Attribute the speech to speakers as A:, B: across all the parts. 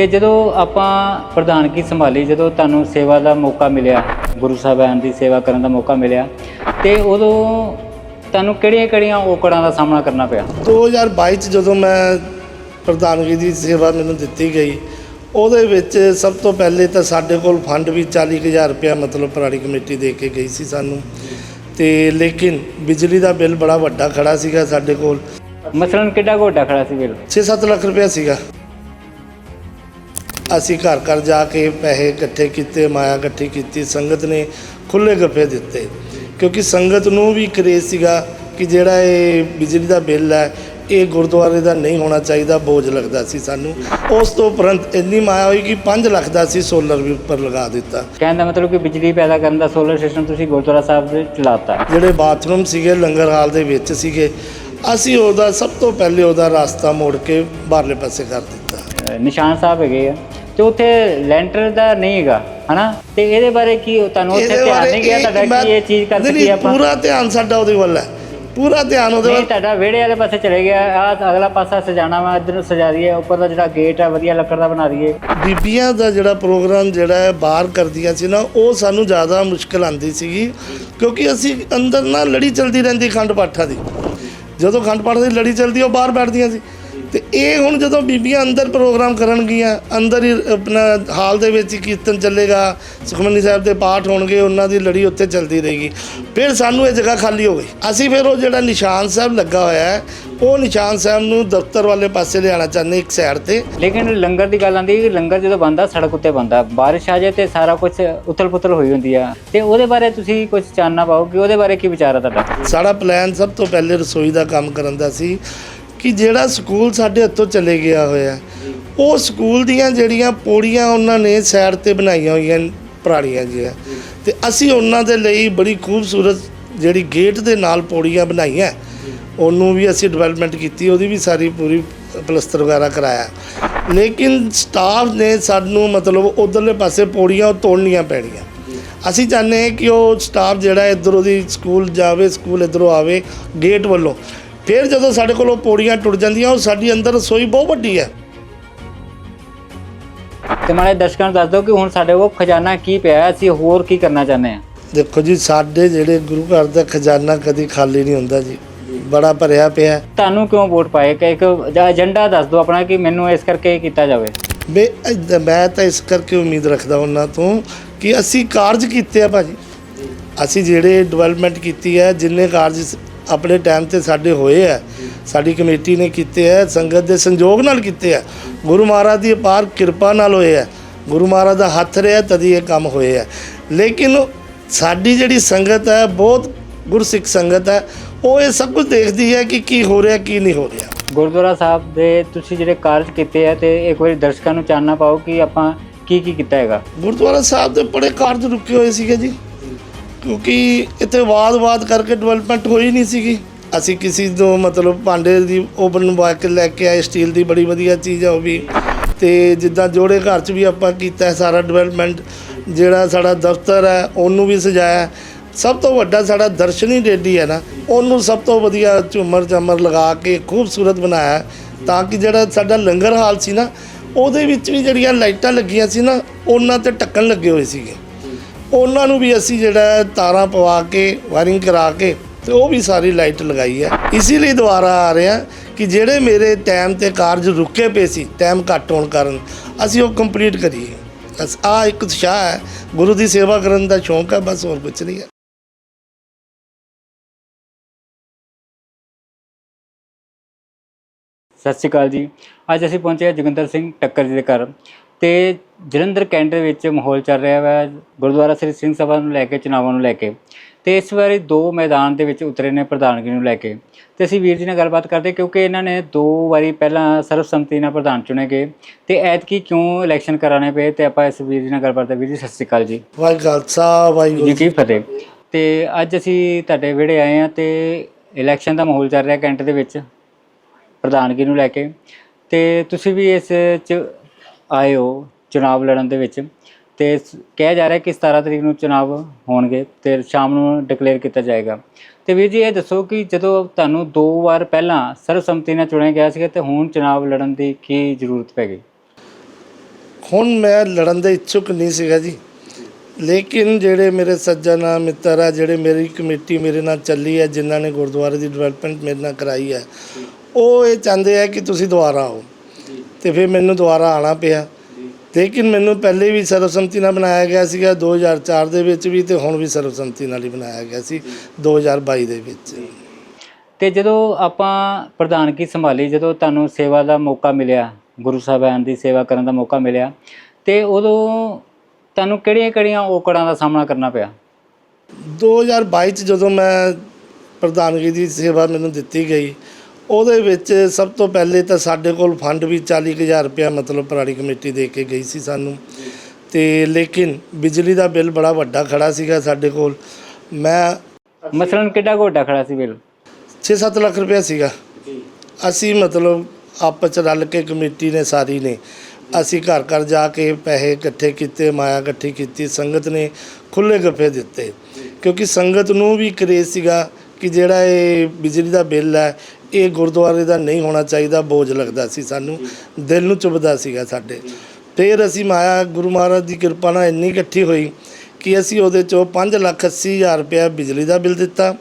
A: ਤੇ ਜਦੋਂ ਆਪਾਂ ਪ੍ਰਧਾਨਗੀ ਸੰਭਾਲੀ ਜਦੋਂ ਤੁਹਾਨੂੰ ਸੇਵਾ ਦਾ ਮੌਕਾ ਮਿਲਿਆ ਗੁਰੂ ਸਾਹਿਬਾਨ ਦੀ ਸੇਵਾ ਕਰਨ ਦਾ ਮੌਕਾ ਮਿਲਿਆ ਤੇ ਉਦੋਂ ਤੁਹਾਨੂੰ ਕਿਹੜੀਆਂ-ਕਿਹੜੀਆਂ ਔਕੜਾਂ ਦਾ ਸਾਹਮਣਾ ਕਰਨਾ ਪਿਆ?
B: 2022 ਚ ਜਦੋਂ ਮੈਂ ਪ੍ਰਧਾਨਗੀ ਦੀ ਸੇਵਾ ਮੈਨੂੰ ਦਿੱਤੀ ਗਈ ਉਹਦੇ ਵਿੱਚ ਸਭ ਤੋਂ ਪਹਿਲੇ ਤਾਂ ਸਾਡੇ ਕੋਲ ਫੰਡ ਵੀ 40000 ਰੁਪਇਆ ਮਤਲਬ ਪੁਰਾਣੀ ਕਮੇਟੀ ਦੇ ਕੇ ਗਈ ਸੀ ਸਾਨੂੰ। ਤੇ ਲੇਕਿਨ ਬਿਜਲੀ ਦਾ ਬਿੱਲ ਬੜਾ ਵੱਡਾ ਖੜਾ ਸੀਗਾ ਸਾਡੇ ਕੋਲ।
A: ਮਸਲਨ ਕਿੱਡਾ ਘੋਟਾ ਖੜਾ ਸੀ ਬਿੱਲ?
B: 6-7 ਲੱਖ ਰੁਪਇਆ ਸੀਗਾ। ਅਸੀਂ ਘਰ ਘਰ ਜਾ ਕੇ ਪੈਸੇ ਇਕੱਠੇ ਕੀਤੇ ਮਾਇਆ ਇਕੱਠੀ ਕੀਤੀ ਸੰਗਤ ਨੇ ਖੁੱਲੇ ਗੱਫੇ ਦਿੱਤੇ। ਕਿਉਂਕਿ ਸੰਗਤ ਨੂੰ ਵੀ ਕਰੇਜ਼ ਸੀਗਾ ਕਿ ਜਿਹੜਾ ਇਹ ਬਿਜਲੀ ਦਾ ਬਿੱਲ ਹੈ ਇਹ ਗੁਰਦੁਆਰੇ ਦਾ ਨਹੀਂ ਹੋਣਾ ਚਾਹੀਦਾ ਬੋਝ ਲੱਗਦਾ ਸੀ ਸਾਨੂੰ। ਉਸ ਤੋਂ ਉਪਰੰਤ ਇੰਨੀ ਮਾਇਆ ਹੋਈ ਕਿ 5 ਲੱਖ ਦਾ ਅਸੀਂ ਸੋਲਰ ਵੀ ਉੱਪਰ ਲਗਾ ਦਿੱਤਾ।
A: ਕਹਿਣ ਦਾ ਮਤਲਬ ਕਿ ਬਿਜਲੀ ਪੈਦਾ ਕਰਨ ਦਾ ਸੋਲਰ ਸਿਸਟਮ ਤੁਸੀਂ ਗੁਰਦੁਆਰਾ ਸਾਹਿਬ ਦੇ ਚਲਾਤਾ
B: ਜਿਹੜੇ ਬਾਥਰੂਮ ਸੀਗੇ ਲੰਗਰ ਹਾਲ ਦੇ ਵਿੱਚ ਸੀਗੇ ਅਸੀਂ ਉਹਦਾ ਸਭ ਤੋਂ ਪਹਿਲੇ ਉਹਦਾ ਰਸਤਾ ਮੋੜ ਕੇ ਬਾਹਰਲੇ ਪਾਸੇ ਕਰ ਦਿੱਤਾ।
A: ਨਿਸ਼ਾਨ ਸਾਹਿਬ ਹੈਗੇ ਆ। ਤੇ ਉੱਥੇ ਲੈਂਟਰ ਦਾ ਨਹੀਂ ਹੈਗਾ ਹਨਾ? ਤੇ ਇਹਦੇ ਬਾਰੇ ਕੀ ਤੁਹਾਨੂੰ ਉੱਥੇ
B: ਇਹਦੇ
A: ਧਿਆਨ
B: ਬਾਰੇ
A: ਨਹੀਂ ਗਿਆ
B: ਇਹ
A: ਤੁਹਾਡਾ
B: ਮੈਂ-
A: ਕਿ ਇਹ ਚੀਜ਼ ਕਰ
B: ਨਹੀਂ,
A: ਸਕੀਏ ਆਪਾਂ?
B: ਪੂਰਾ ਧਿਆਨ ਸਾਡਾ ਉਹਦੇ ਵੱਲ ਹੈ। ਪੂਰਾ ਧਿਆਨ ਉਹਦੇ
A: ਨਹੀਂ
B: ਵੱਲ
A: ਤੁਹਾਡਾ ਵਿਹੜੇ ਵਾਲੇ ਪਾਸੇ ਚਲੇ ਗਿਆ ਆ ਅਗਲਾ ਪਾਸਾ ਸਜਾਣਾ ਵਾ ਇੱਧਰ ਸਜਾ ਦਈਏ ਉੱਪਰ ਦਾ ਜਿਹੜਾ ਗੇਟ ਆ ਵਧੀਆ ਲੱਕੜ ਦਾ ਬਣਾ ਦਈਏ।
B: ਬੀਬੀਆਂ ਦਾ ਜਿਹੜਾ ਪ੍ਰੋਗਰਾਮ ਜਿਹੜਾ ਹੈ ਬਾਹਰ ਕਰਦੀਆਂ ਸੀ ਨਾ ਉਹ ਸਾਨੂੰ ਜ਼ਿਆਦਾ ਮੁਸ਼ਕਲ ਆਂਦੀ ਸੀਗੀ ਕਿਉਂਕਿ ਅਸੀਂ ਅੰਦਰ ਨਾ ਲੜੀ ਚਲਦੀ ਰਹਿੰਦੀ ਖੰਡ ਪਾਠਾਂ ਦੀ। ਜਦੋਂ ਖੰਡ ਪਾਠ ਦੀ ਲੜੀ ਚਲਦੀ ਉਹ ਬਾਹਰ ਬੈਠਦੀਆਂ ਸੀ। ਤੇ ਇਹ ਹੁਣ ਜਦੋਂ ਬੀਬੀਆਂ ਅੰਦਰ ਪ੍ਰੋਗਰਾਮ ਕਰਨਗੀਆਂ ਅੰਦਰ ਹੀ ਆਪਣਾ ਹਾਲ ਦੇ ਵਿੱਚ ਹੀ ਕੀਰਤਨ ਚੱਲੇਗਾ ਸੁਖਮਨੀ ਸਾਹਿਬ ਦੇ ਪਾਠ ਹੋਣਗੇ ਉਹਨਾਂ ਦੀ ਲੜੀ ਉੱਥੇ ਚੱਲਦੀ ਰਹੇਗੀ। ਫਿਰ ਸਾਨੂੰ ਇਹ ਜਗ੍ਹਾ ਖਾਲੀ ਹੋ ਗਈ। ਅਸੀਂ ਫਿਰ ਉਹ ਜਿਹੜਾ ਨਿਸ਼ਾਨ ਸਾਹਿਬ ਲੱਗਾ ਹੋਇਆ ਹੈ ਉਹ ਨਿਸ਼ਾਨ ਸਾਹਿਬ ਨੂੰ ਦਫ਼ਤਰ ਵਾਲੇ ਪਾਸੇ ਲਿਆਉਣਾ ਚਾਹੁੰਦੇ ਇੱਕ ਸਾਈਡ ਤੇ।
A: ਲੇਕਿਨ ਲੰਗਰ ਦੀ ਗੱਲ ਆਂਦੀ ਕਿ ਲੰਗਰ ਜਦੋਂ ਬੰਦਾ ਸੜਕ ਉੱਤੇ ਬੰਦਾ ਬਾਰਿਸ਼ ਆ ਜਾਏ ਤੇ ਸਾਰਾ ਕੁਝ ਉਥਲ-ਪੁਥਲ ਹੋਈ ਹੁੰਦੀ ਆ। ਤੇ ਉਹਦੇ ਬਾਰੇ ਤੁਸੀਂ ਕੁਝ ਜਾਣਨਾ ਪਾਓ ਕਿ ਉਹਦੇ ਬਾਰੇ ਕੀ ਵਿਚਾਰ ਆ ਤੁਹਾਡਾ?
B: ਸਾਡਾ ਪਲਾਨ ਸਭ ਤੋਂ ਪਹਿਲੇ ਰਸੋਈ ਦਾ ਕੰਮ ਕਰਨ ਦਾ ਸੀ। ਕਿ ਜਿਹੜਾ ਸਕੂਲ ਸਾਡੇ ਹੱਥੋਂ ਚਲੇ ਗਿਆ ਹੋਇਆ ਉਹ ਸਕੂਲ ਦੀਆਂ ਜਿਹੜੀਆਂ ਪੌੜੀਆਂ ਉਹਨਾਂ ਨੇ ਸਾਈਡ ਤੇ ਬਣਾਈਆਂ ਹੋਈਆਂ ਨੇ, ਪੁਰਾਣੀਆਂ ਜਿਹੀਆਂ। ਤੇ ਅਸੀਂ ਉਹਨਾਂ ਦੇ ਲਈ ਬੜੀ ਖੂਬਸੂਰਤ ਜਿਹੜੀ ਗੇਟ ਦੇ ਨਾਲ ਪੌੜੀਆਂ ਬਣਾਈਆਂ ਉਹਨੂੰ ਵੀ ਅਸੀਂ ਡਿਵੈਲਪਮੈਂਟ ਕੀਤੀ ਉਹਦੀ ਵੀ ਸਾਰੀ ਪੂਰੀ ਪਲਸਤਰ ਵਗੈਰਾ ਕਰਾਇਆ। ਲੇਕਿਨ ਸਟਾਫ ਨੇ ਸਾਨੂੰ ਮਤਲਬ ਉਧਰਲੇ ਪਾਸੇ ਪੌੜੀਆਂ ਉਹ ਤੋੜਨੀਆਂ ਪੈਣੀਆਂ। ਅਸੀਂ ਚਾਹੁੰਦੇ ਹਾਂ ਕਿ ਉਹ ਸਟਾਫ ਜਿਹੜਾ ਇੱਧਰੋਂ ਦੀ ਸਕੂਲ ਜਾਵੇ ਸਕੂਲ ਇੱਧਰੋਂ ਆਵੇ ਗੇਟ ਵੱਲੋਂ। ਫਿਰ ਜਦੋਂ ਸਾਡੇ ਕੋਲ ਪੌੜੀਆਂ ਟੁੱਟ ਜਾਂਦੀਆਂ ਉਹ ਸਾਡੀ ਅੰਦਰ ਰਸੋਈ ਬਹੁਤ ਵੱਡੀ ਹੈ।
A: ਤੇ ਮਾੜੇ ਦਰਸ਼ਕਾਂ ਨੂੰ ਦੱਸ ਦਿਓ ਕਿ ਹੁਣ ਸਾਡੇ ਕੋਲ ਖਜ਼ਾਨਾ ਕੀ ਪਿਆ ਹੈ, ਅਸੀਂ ਹੋਰ ਕੀ ਕਰਨਾ ਚਾਹੁੰਦੇ ਹਾਂ?
B: ਦੇਖੋ ਜੀ ਸਾਡੇ ਜਿਹੜੇ ਗੁਰੂ ਘਰ ਦਾ ਖਜ਼ਾਨਾ ਕਦੀ ਖਾਲੀ ਨਹੀਂ ਹੁੰਦਾ ਜੀ। ਬੜਾ ਭਰਿਆ ਪਿਆ ਹੈ।
A: ਤੁਹਾਨੂੰ ਕਿਉਂ ਵੋਟ ਪਾਏ? ਕਿ ਇੱਕ ਏਜੰਡਾ ਦੱਸ ਦਿਓ ਆਪਣਾ ਕਿ ਮੈਨੂੰ ਇਸ ਕਰਕੇ ਇਹ ਕੀਤਾ ਜਾਵੇ।
B: ਬੇ ਮੈਂ ਤਾਂ ਇਸ ਕਰਕੇ ਉਮੀਦ ਰੱਖਦਾ ਉਹਨਾਂ ਤੋਂ ਕਿ ਅਸੀਂ ਕਾਰਜ ਕੀਤੇ ਆ ਭਾਜੀ। ਅਸੀਂ ਜਿਹੜੇ ਡਿਵੈਲਪਮੈਂਟ ਕੀਤੀ ਹੈ ਜਿੰਨੇ ਕਾਰਜ ਸ- ਆਪਣੇ ਟਾਈਮ ਤੇ ਸਾਡੇ ਹੋਏ ਆ। ਸਾਡੀ ਕਮੇਟੀ ਨੇ ਕੀਤੇ ਆ ਸੰਗਤ ਦੇ ਸੰਯੋਗ ਨਾਲ ਕੀਤੇ ਆ। ਗੁਰੂ ਮਹਾਰਾਜ ਦੀ ਅਪਾਰ ਕਿਰਪਾ ਨਾਲ ਹੋਏ ਆ। ਗੁਰੂ ਮਹਾਰਾਜ ਦਾ ਹੱਥ ਰਿਹਾ ਤਦੀ ਇਹ ਕੰਮ ਹੋਏ ਆ। ਲੇਕਿਨ ਸਾਡੀ ਜਿਹੜੀ ਸੰਗਤ ਹੈ ਬਹੁਤ ਗੁਰਸਿੱਖ ਸੰਗਤ ਹੈ ਉਹ ਇਹ ਸਭ ਕੁਝ ਦੇਖਦੀ ਹੈ ਕਿ ਕੀ ਹੋ ਰਿਹਾ ਕੀ ਨਹੀਂ ਹੋ ਰਿਹਾ।
A: ਗੁਰਦੁਆਰਾ ਸਾਹਿਬ ਦੇ ਤੁਸੀਂ ਜਿਹੜੇ ਕਾਰਜ ਕੀਤੇ ਆ ਤੇ ਇੱਕ ਵਾਰੀ ਦਰਸ਼ਕਾਂ ਨੂੰ ਚਾਨਣਾ ਪਾਓ ਕਿ ਆਪਾਂ ਕੀ ਕੀ ਕੀਤਾ ਹੈਗਾ।
B: ਗੁਰਦੁਆਰਾ ਸਾਹਿਬ ਦੇ ਬੜੇ ਕਾਰਜ ਰੁਕੇ ਹੋਏ ਸੀਗੇ ਜੀ। ਕਿਉਂਕਿ ਇੱਥੇ ਵਾਦ-ਵਾਦ ਕਰਕੇ ਡਿਵੈਲਪਮੈਂਟ ਹੋਈ ਨਹੀਂ ਸੀਗੀ। ਅਸੀਂ ਕਿਸੇ ਤੋਂ ਮਤਲਬ ਭਾਂਡੇ ਦੀ ਉਹ ਬਣਵਾ ਕੇ ਲੈ ਕੇ ਆਏ ਸਟੀਲ ਦੀ ਬੜੀ ਵਧੀਆ ਚੀਜ਼ ਹੈ ਉਹ ਵੀ। ਤੇ ਜਿੱਦਾਂ ਜੋੜੇ ਘਰ 'ਚ ਵੀ ਆਪਾਂ ਕੀਤਾ ਸਾਰਾ ਡਿਵੈਲਪਮੈਂਟ ਜਿਹੜਾ ਸਾਡਾ ਦਫ਼ਤਰ ਹੈ, ਉਹਨੂੰ ਵੀ ਸਜਾਇਆ। ਸਭ ਤੋਂ ਵੱਡਾ ਸਾਡਾ ਦਰਸ਼ਨੀ ਡੇਡੀ ਹੈ ਨਾ, ਉਹਨੂੰ ਸਭ ਤੋਂ ਵਧੀਆ ਝੂਮਰ ਝਾਮਰ ਲਗਾ ਕੇ ਖੂਬਸੂਰਤ ਬਣਾਇਆ। ਤਾਂ ਕਿ ਜਿਹੜਾ ਸਾਡਾ ਲੰਗਰ ਹਾਲ ਸੀ ਨਾ, ਉਹਦੇ ਵਿੱਚ ਵੀ ਜਿਹੜੀਆਂ ਲਾਈਟਾਂ ਲੱਗੀਆਂ ਸੀ ਨਾ, ਉਹਨਾਂ ਤੇ ਢੱਕਣ ਲੱਗੇ ਹੋਏ ਸੀਗੇ। ਉਹਨਾਂ ਨੂੰ ਵੀ ਅਸੀਂ ਜਿਹੜਾ ਤਾਰਾਂ ਪਵਾ ਕੇ ਵਾਇਰਿੰਗ ਕਰਾ ਕੇ ਤੇ ਉਹ ਵੀ ਸਾਰੀ ਲਾਈਟ ਲਗਾਈ ਹੈ। ਇਸੇ ਲਈ ਦੁਬਾਰਾ ਆ ਰਹੇ ਹਾਂ ਕਿ ਜਿਹੜੇ ਮੇਰੇ ਟਾਈਮ ਤੇ ਕਾਰਜ ਰੁਕੇ ਪਏ ਸੀ ਟਾਈਮ ਘੱਟ ਹੋਣ ਕਾਰਨ, ਅਸੀਂ ਉਹ ਕੰਪਲੀਟ ਕਰੀਏ। ਬਸ ਆ ਇੱਕ ਉਤਸ਼ਾਹ ਹੈ, ਗੁਰੂ ਦੀ ਸੇਵਾ ਕਰਨ ਦਾ ਸ਼ੌਂਕ ਹੈ, ਬਸ ਹੋਰ ਕੁਝ ਨਹੀਂ ਹੈ।
A: ਸਤਿ ਸ਼੍ਰੀ ਅਕਾਲ ਜੀ। ਅੱਜ ਅਸੀਂ ਪਹੁੰਚੇ ਹਾਂ ਜੋਗਿੰਦਰ ਸਿੰਘ ਟੱਕਰ ਜੀ ਦੇ ਘਰ। ਤੇ ਜਲੰਧਰ ਕੈਂਟ ਦੇ ਵਿੱਚ ਮਾਹੌਲ ਚੱਲ ਰਿਹਾ ਹੈ ਗੁਰਦੁਆਰਾ ਸ੍ਰੀ ਸਿੰਘ ਸਭਾ ਨੂੰ ਲੈ ਕੇ ਚੁਣਾਵਾਂ ਨੂੰ ਲੈ ਕੇ। ਤੇ ਇਸ ਵਾਰੀ ਦੋ ਮੈਦਾਨ ਦੇ ਵਿੱਚ ਉਤਰੇ ਨੇ ਪ੍ਰਧਾਨਗੀ ਨੂੰ ਲੈ ਕੇ। ਤੇ ਅਸੀਂ ਵੀਰ ਜੀ ਨਾਲ ਗੱਲਬਾਤ ਕਰਦੇ ਕਿਉਂਕਿ ਇਹਨਾਂ ਨੇ ਦੋ ਵਾਰੀ ਪਹਿਲਾਂ ਸਰਬਸੰਮਤੀ ਨਾਲ ਪ੍ਰਧਾਨ ਚੁਣੇ ਗਏ। ਤੇ ਐਤਕੀ ਕਿਉਂ ਇਲੈਕਸ਼ਨ ਕਰਾਣੇ ਪਏ? ਤੇ ਆਪਾਂ ਇਸ ਵੀਰ ਜੀ ਨਾਲ ਗੱਲਬਾਤ ਕਰਦੇ ਵੀਰ ਜੀ ਸਤਿ ਸ਼੍ਰੀ ਅਕਾਲ ਜੀ।
B: ਵਾਹਿਗੁਰੂ ਖਾਲਸਾ ਵਾਹਿਗੁਰੂ
A: ਜੀ ਕੀ ਫਤਿਹ। ਤੇ ਅੱਜ ਅਸੀਂ ਤੁਹਾਡੇ ਵਿਹੜੇ ਆਏ ਆ ਤੇ ਇਲੈਕਸ਼ਨ ਦਾ ਮਾਹੌਲ ਚੱਲ ਰਿਹਾ ਕੈਂਟ ਦੇ ਵਿੱਚ ਪ੍ਰਧਾਨਗੀ ਨੂੰ ਲੈ ਕੇ। ਤੇ ਤੁਸੀਂ ਵੀ ਇਸ ਚ ਆਏ ਹੋ ਚੁਣਾਵ ਲੜਨ ਦੇ ਵਿੱਚ ਤੇ ਕਿਹਾ ਜਾ ਰਿਹਾ ਕਿ 17 ਤਰੀਕ ਨੂੰ ਚੁਣਾਵ ਹੋਣਗੇ ਤੇ ਸ਼ਾਮ ਨੂੰ ਡਿਕਲੇਅਰ ਕੀਤਾ ਜਾਏਗਾ। ਤੇ ਵੀਰ ਜੀ ਇਹ ਦੱਸੋ ਕਿ ਜਦੋਂ ਤੁਹਾਨੂੰ ਦੋ ਵਾਰ ਪਹਿਲਾਂ ਸਰਬਸੰਮਤੀ ਨਾਲ ਚੁਣਿਆ ਗਿਆ ਸੀਗਾ ਤੇ ਹੁਣ ਚੁਣਾਵ ਲੜਨ ਦੀ ਕੀ ਜ਼ਰੂਰਤ ਪੈ ਗਈ?
B: ਹੁਣ ਮੈਂ ਲੜਨ ਦੇ ਇੱਛੁਕ ਨਹੀਂ ਸੀਗਾ ਜੀ। ਲੇਕਿਨ ਜਿਹੜੇ ਮੇਰੇ ਸੱਜਣ ਆ, ਮਿੱਤਰ ਆ, ਜਿਹੜੇ ਮੇਰੀ ਕਮੇਟੀ ਮੇਰੇ ਨਾਲ ਚੱਲੀ ਹੈ ਜਿਨ੍ਹਾਂ ਨੇ ਗੁਰਦੁਆਰੇ ਦੀ ਡਿਵੈਲਪਮੈਂਟ ਮੇਰੇ ਨਾਲ ਕਰਾਈ ਹੈ ਉਹ ਇਹ ਚਾਹੁੰਦੇ ਆ ਕਿ ਤੁਸੀਂ ਦੁਬਾਰਾ ਆਓ। ਤੇ ਫਿਰ ਮੈਨੂੰ ਦੁਬਾਰਾ ਆਣਾ ਪਿਆ। ਲੇਕਿਨ ਮੈਨੂੰ ਪਹਿਲੇ ਵੀ ਸਰਵਸੰਮਤੀ ਨਾਲ ਬਣਾਇਆ ਗਿਆ ਸੀਗਾ 2004 ਦੇ ਵਿੱਚ ਵੀ ਤੇ ਹੁਣ ਵੀ ਸਰਵਸੰਮਤੀ ਨਾਲ ਹੀ ਬਣਾਇਆ ਗਿਆ ਸੀ 2022 ਦੇ ਵਿੱਚ।
A: ਤੇ ਜਦੋਂ ਆਪਾਂ ਪ੍ਰਧਾਨਗੀ ਸੰਭਾਲੀ ਜਦੋਂ ਤੁਹਾਨੂੰ ਸੇਵਾ ਦਾ ਮੌਕਾ ਮਿਲਿਆ ਗੁਰੂ ਸਾਹਿਬਾਨ ਦੀ ਸੇਵਾ ਕਰਨ ਦਾ ਮੌਕਾ ਮਿਲਿਆ ਤੇ ਉਦੋਂ ਤੁਹਾਨੂੰ ਕਿਹੜੀਆਂ-ਕਿਹੜੀਆਂ ਔਕੜਾਂ ਦਾ ਸਾਹਮਣਾ ਕਰਨਾ ਪਿਆ?
B: 2022 ਚ ਜਦੋਂ ਮੈਂ ਪ੍ਰਧਾਨਗੀ ਦੀ ਸੇਵਾ ਮੈਨੂੰ ਦਿੱਤੀ ਗਈ ਉਹਦੇ ਵਿੱਚ ਸਭ ਤੋਂ ਪਹਿਲੇ ਤਾਂ ਸਾਡੇ ਕੋਲ ਫੰਡ ਵੀ 40000 ਰੁਪਇਆ ਮਤਲਬ ਪੁਰਾਣੀ ਕਮੇਟੀ ਦੇ ਕੇ ਗਈ ਸੀ ਸਾਨੂੰ। ਤੇ ਲੇਕਿਨ ਬਿਜਲੀ ਦਾ ਬਿੱਲ ਬੜਾ ਵੱਡਾ ਖੜਾ ਸੀਗਾ ਸਾਡੇ ਕੋਲ। ਮੈਂ
A: ਮਸਲਨ ਕਿੱਡਾ ਵੱਡਾ ਖੜਾ ਸੀ ਬਿੱਲ?
B: 6-7 ਲੱਖ ਰੁਪਇਆ ਸੀਗਾ। ਅਸੀਂ ਮਤਲਬ ਆਪਸ ਚ ਰਲ ਕੇ ਕਮੇਟੀ ਨੇ ਸਾਰੀ ਨੇ। ਅਸੀਂ ਘਰ ਘਰ ਜਾ ਕੇ ਪੈਸੇ ਇਕੱਠੇ ਕੀਤੇ ਮਾਇਆ ਇਕੱਠੀ ਕੀਤੀ ਸੰਗਤ ਨੇ ਖੁੱਲੇ ਗੱਫੇ ਦਿੱਤੇ। ਕਿਉਂਕਿ ਸੰਗਤ ਨੂੰ ਵੀ ਕਰੇਜ਼ ਸੀਗਾ ਕਿ ਜਿਹੜਾ ਇਹ ਬਿਜਲੀ ਦਾ ਬਿੱਲ ਹੈ ਇਹ ਗੁਰਦੁਆਰੇ ਦਾ ਨਹੀਂ ਹੋਣਾ ਚਾਹੀਦਾ ਬੋਝ ਲੱਗਦਾ ਸੀ ਸਾਨੂੰ ਦਿਲ ਨੂੰ ਚੁਭਦਾ ਸੀਗਾ ਸਾਡੇ। ਫਿਰ ਅਸੀਂ ਮਾਇਆ ਗੁਰੂ ਮਹਾਰਾਜ ਦੀ ਕਿਰਪਾ ਨਾਲ ਇੰਨੀ ਇਕੱਠੀ ਹੋਈ ਕਿ ਅਸੀਂ ਉਹਦੇ ਚੋਂ 5 ਲੱਖ 80 ਹਜ਼ਾਰ ਰੁਪਇਆ ਬਿਜਲੀ ਦਾ ਬਿੱਲ ਦਿੱਤਾ।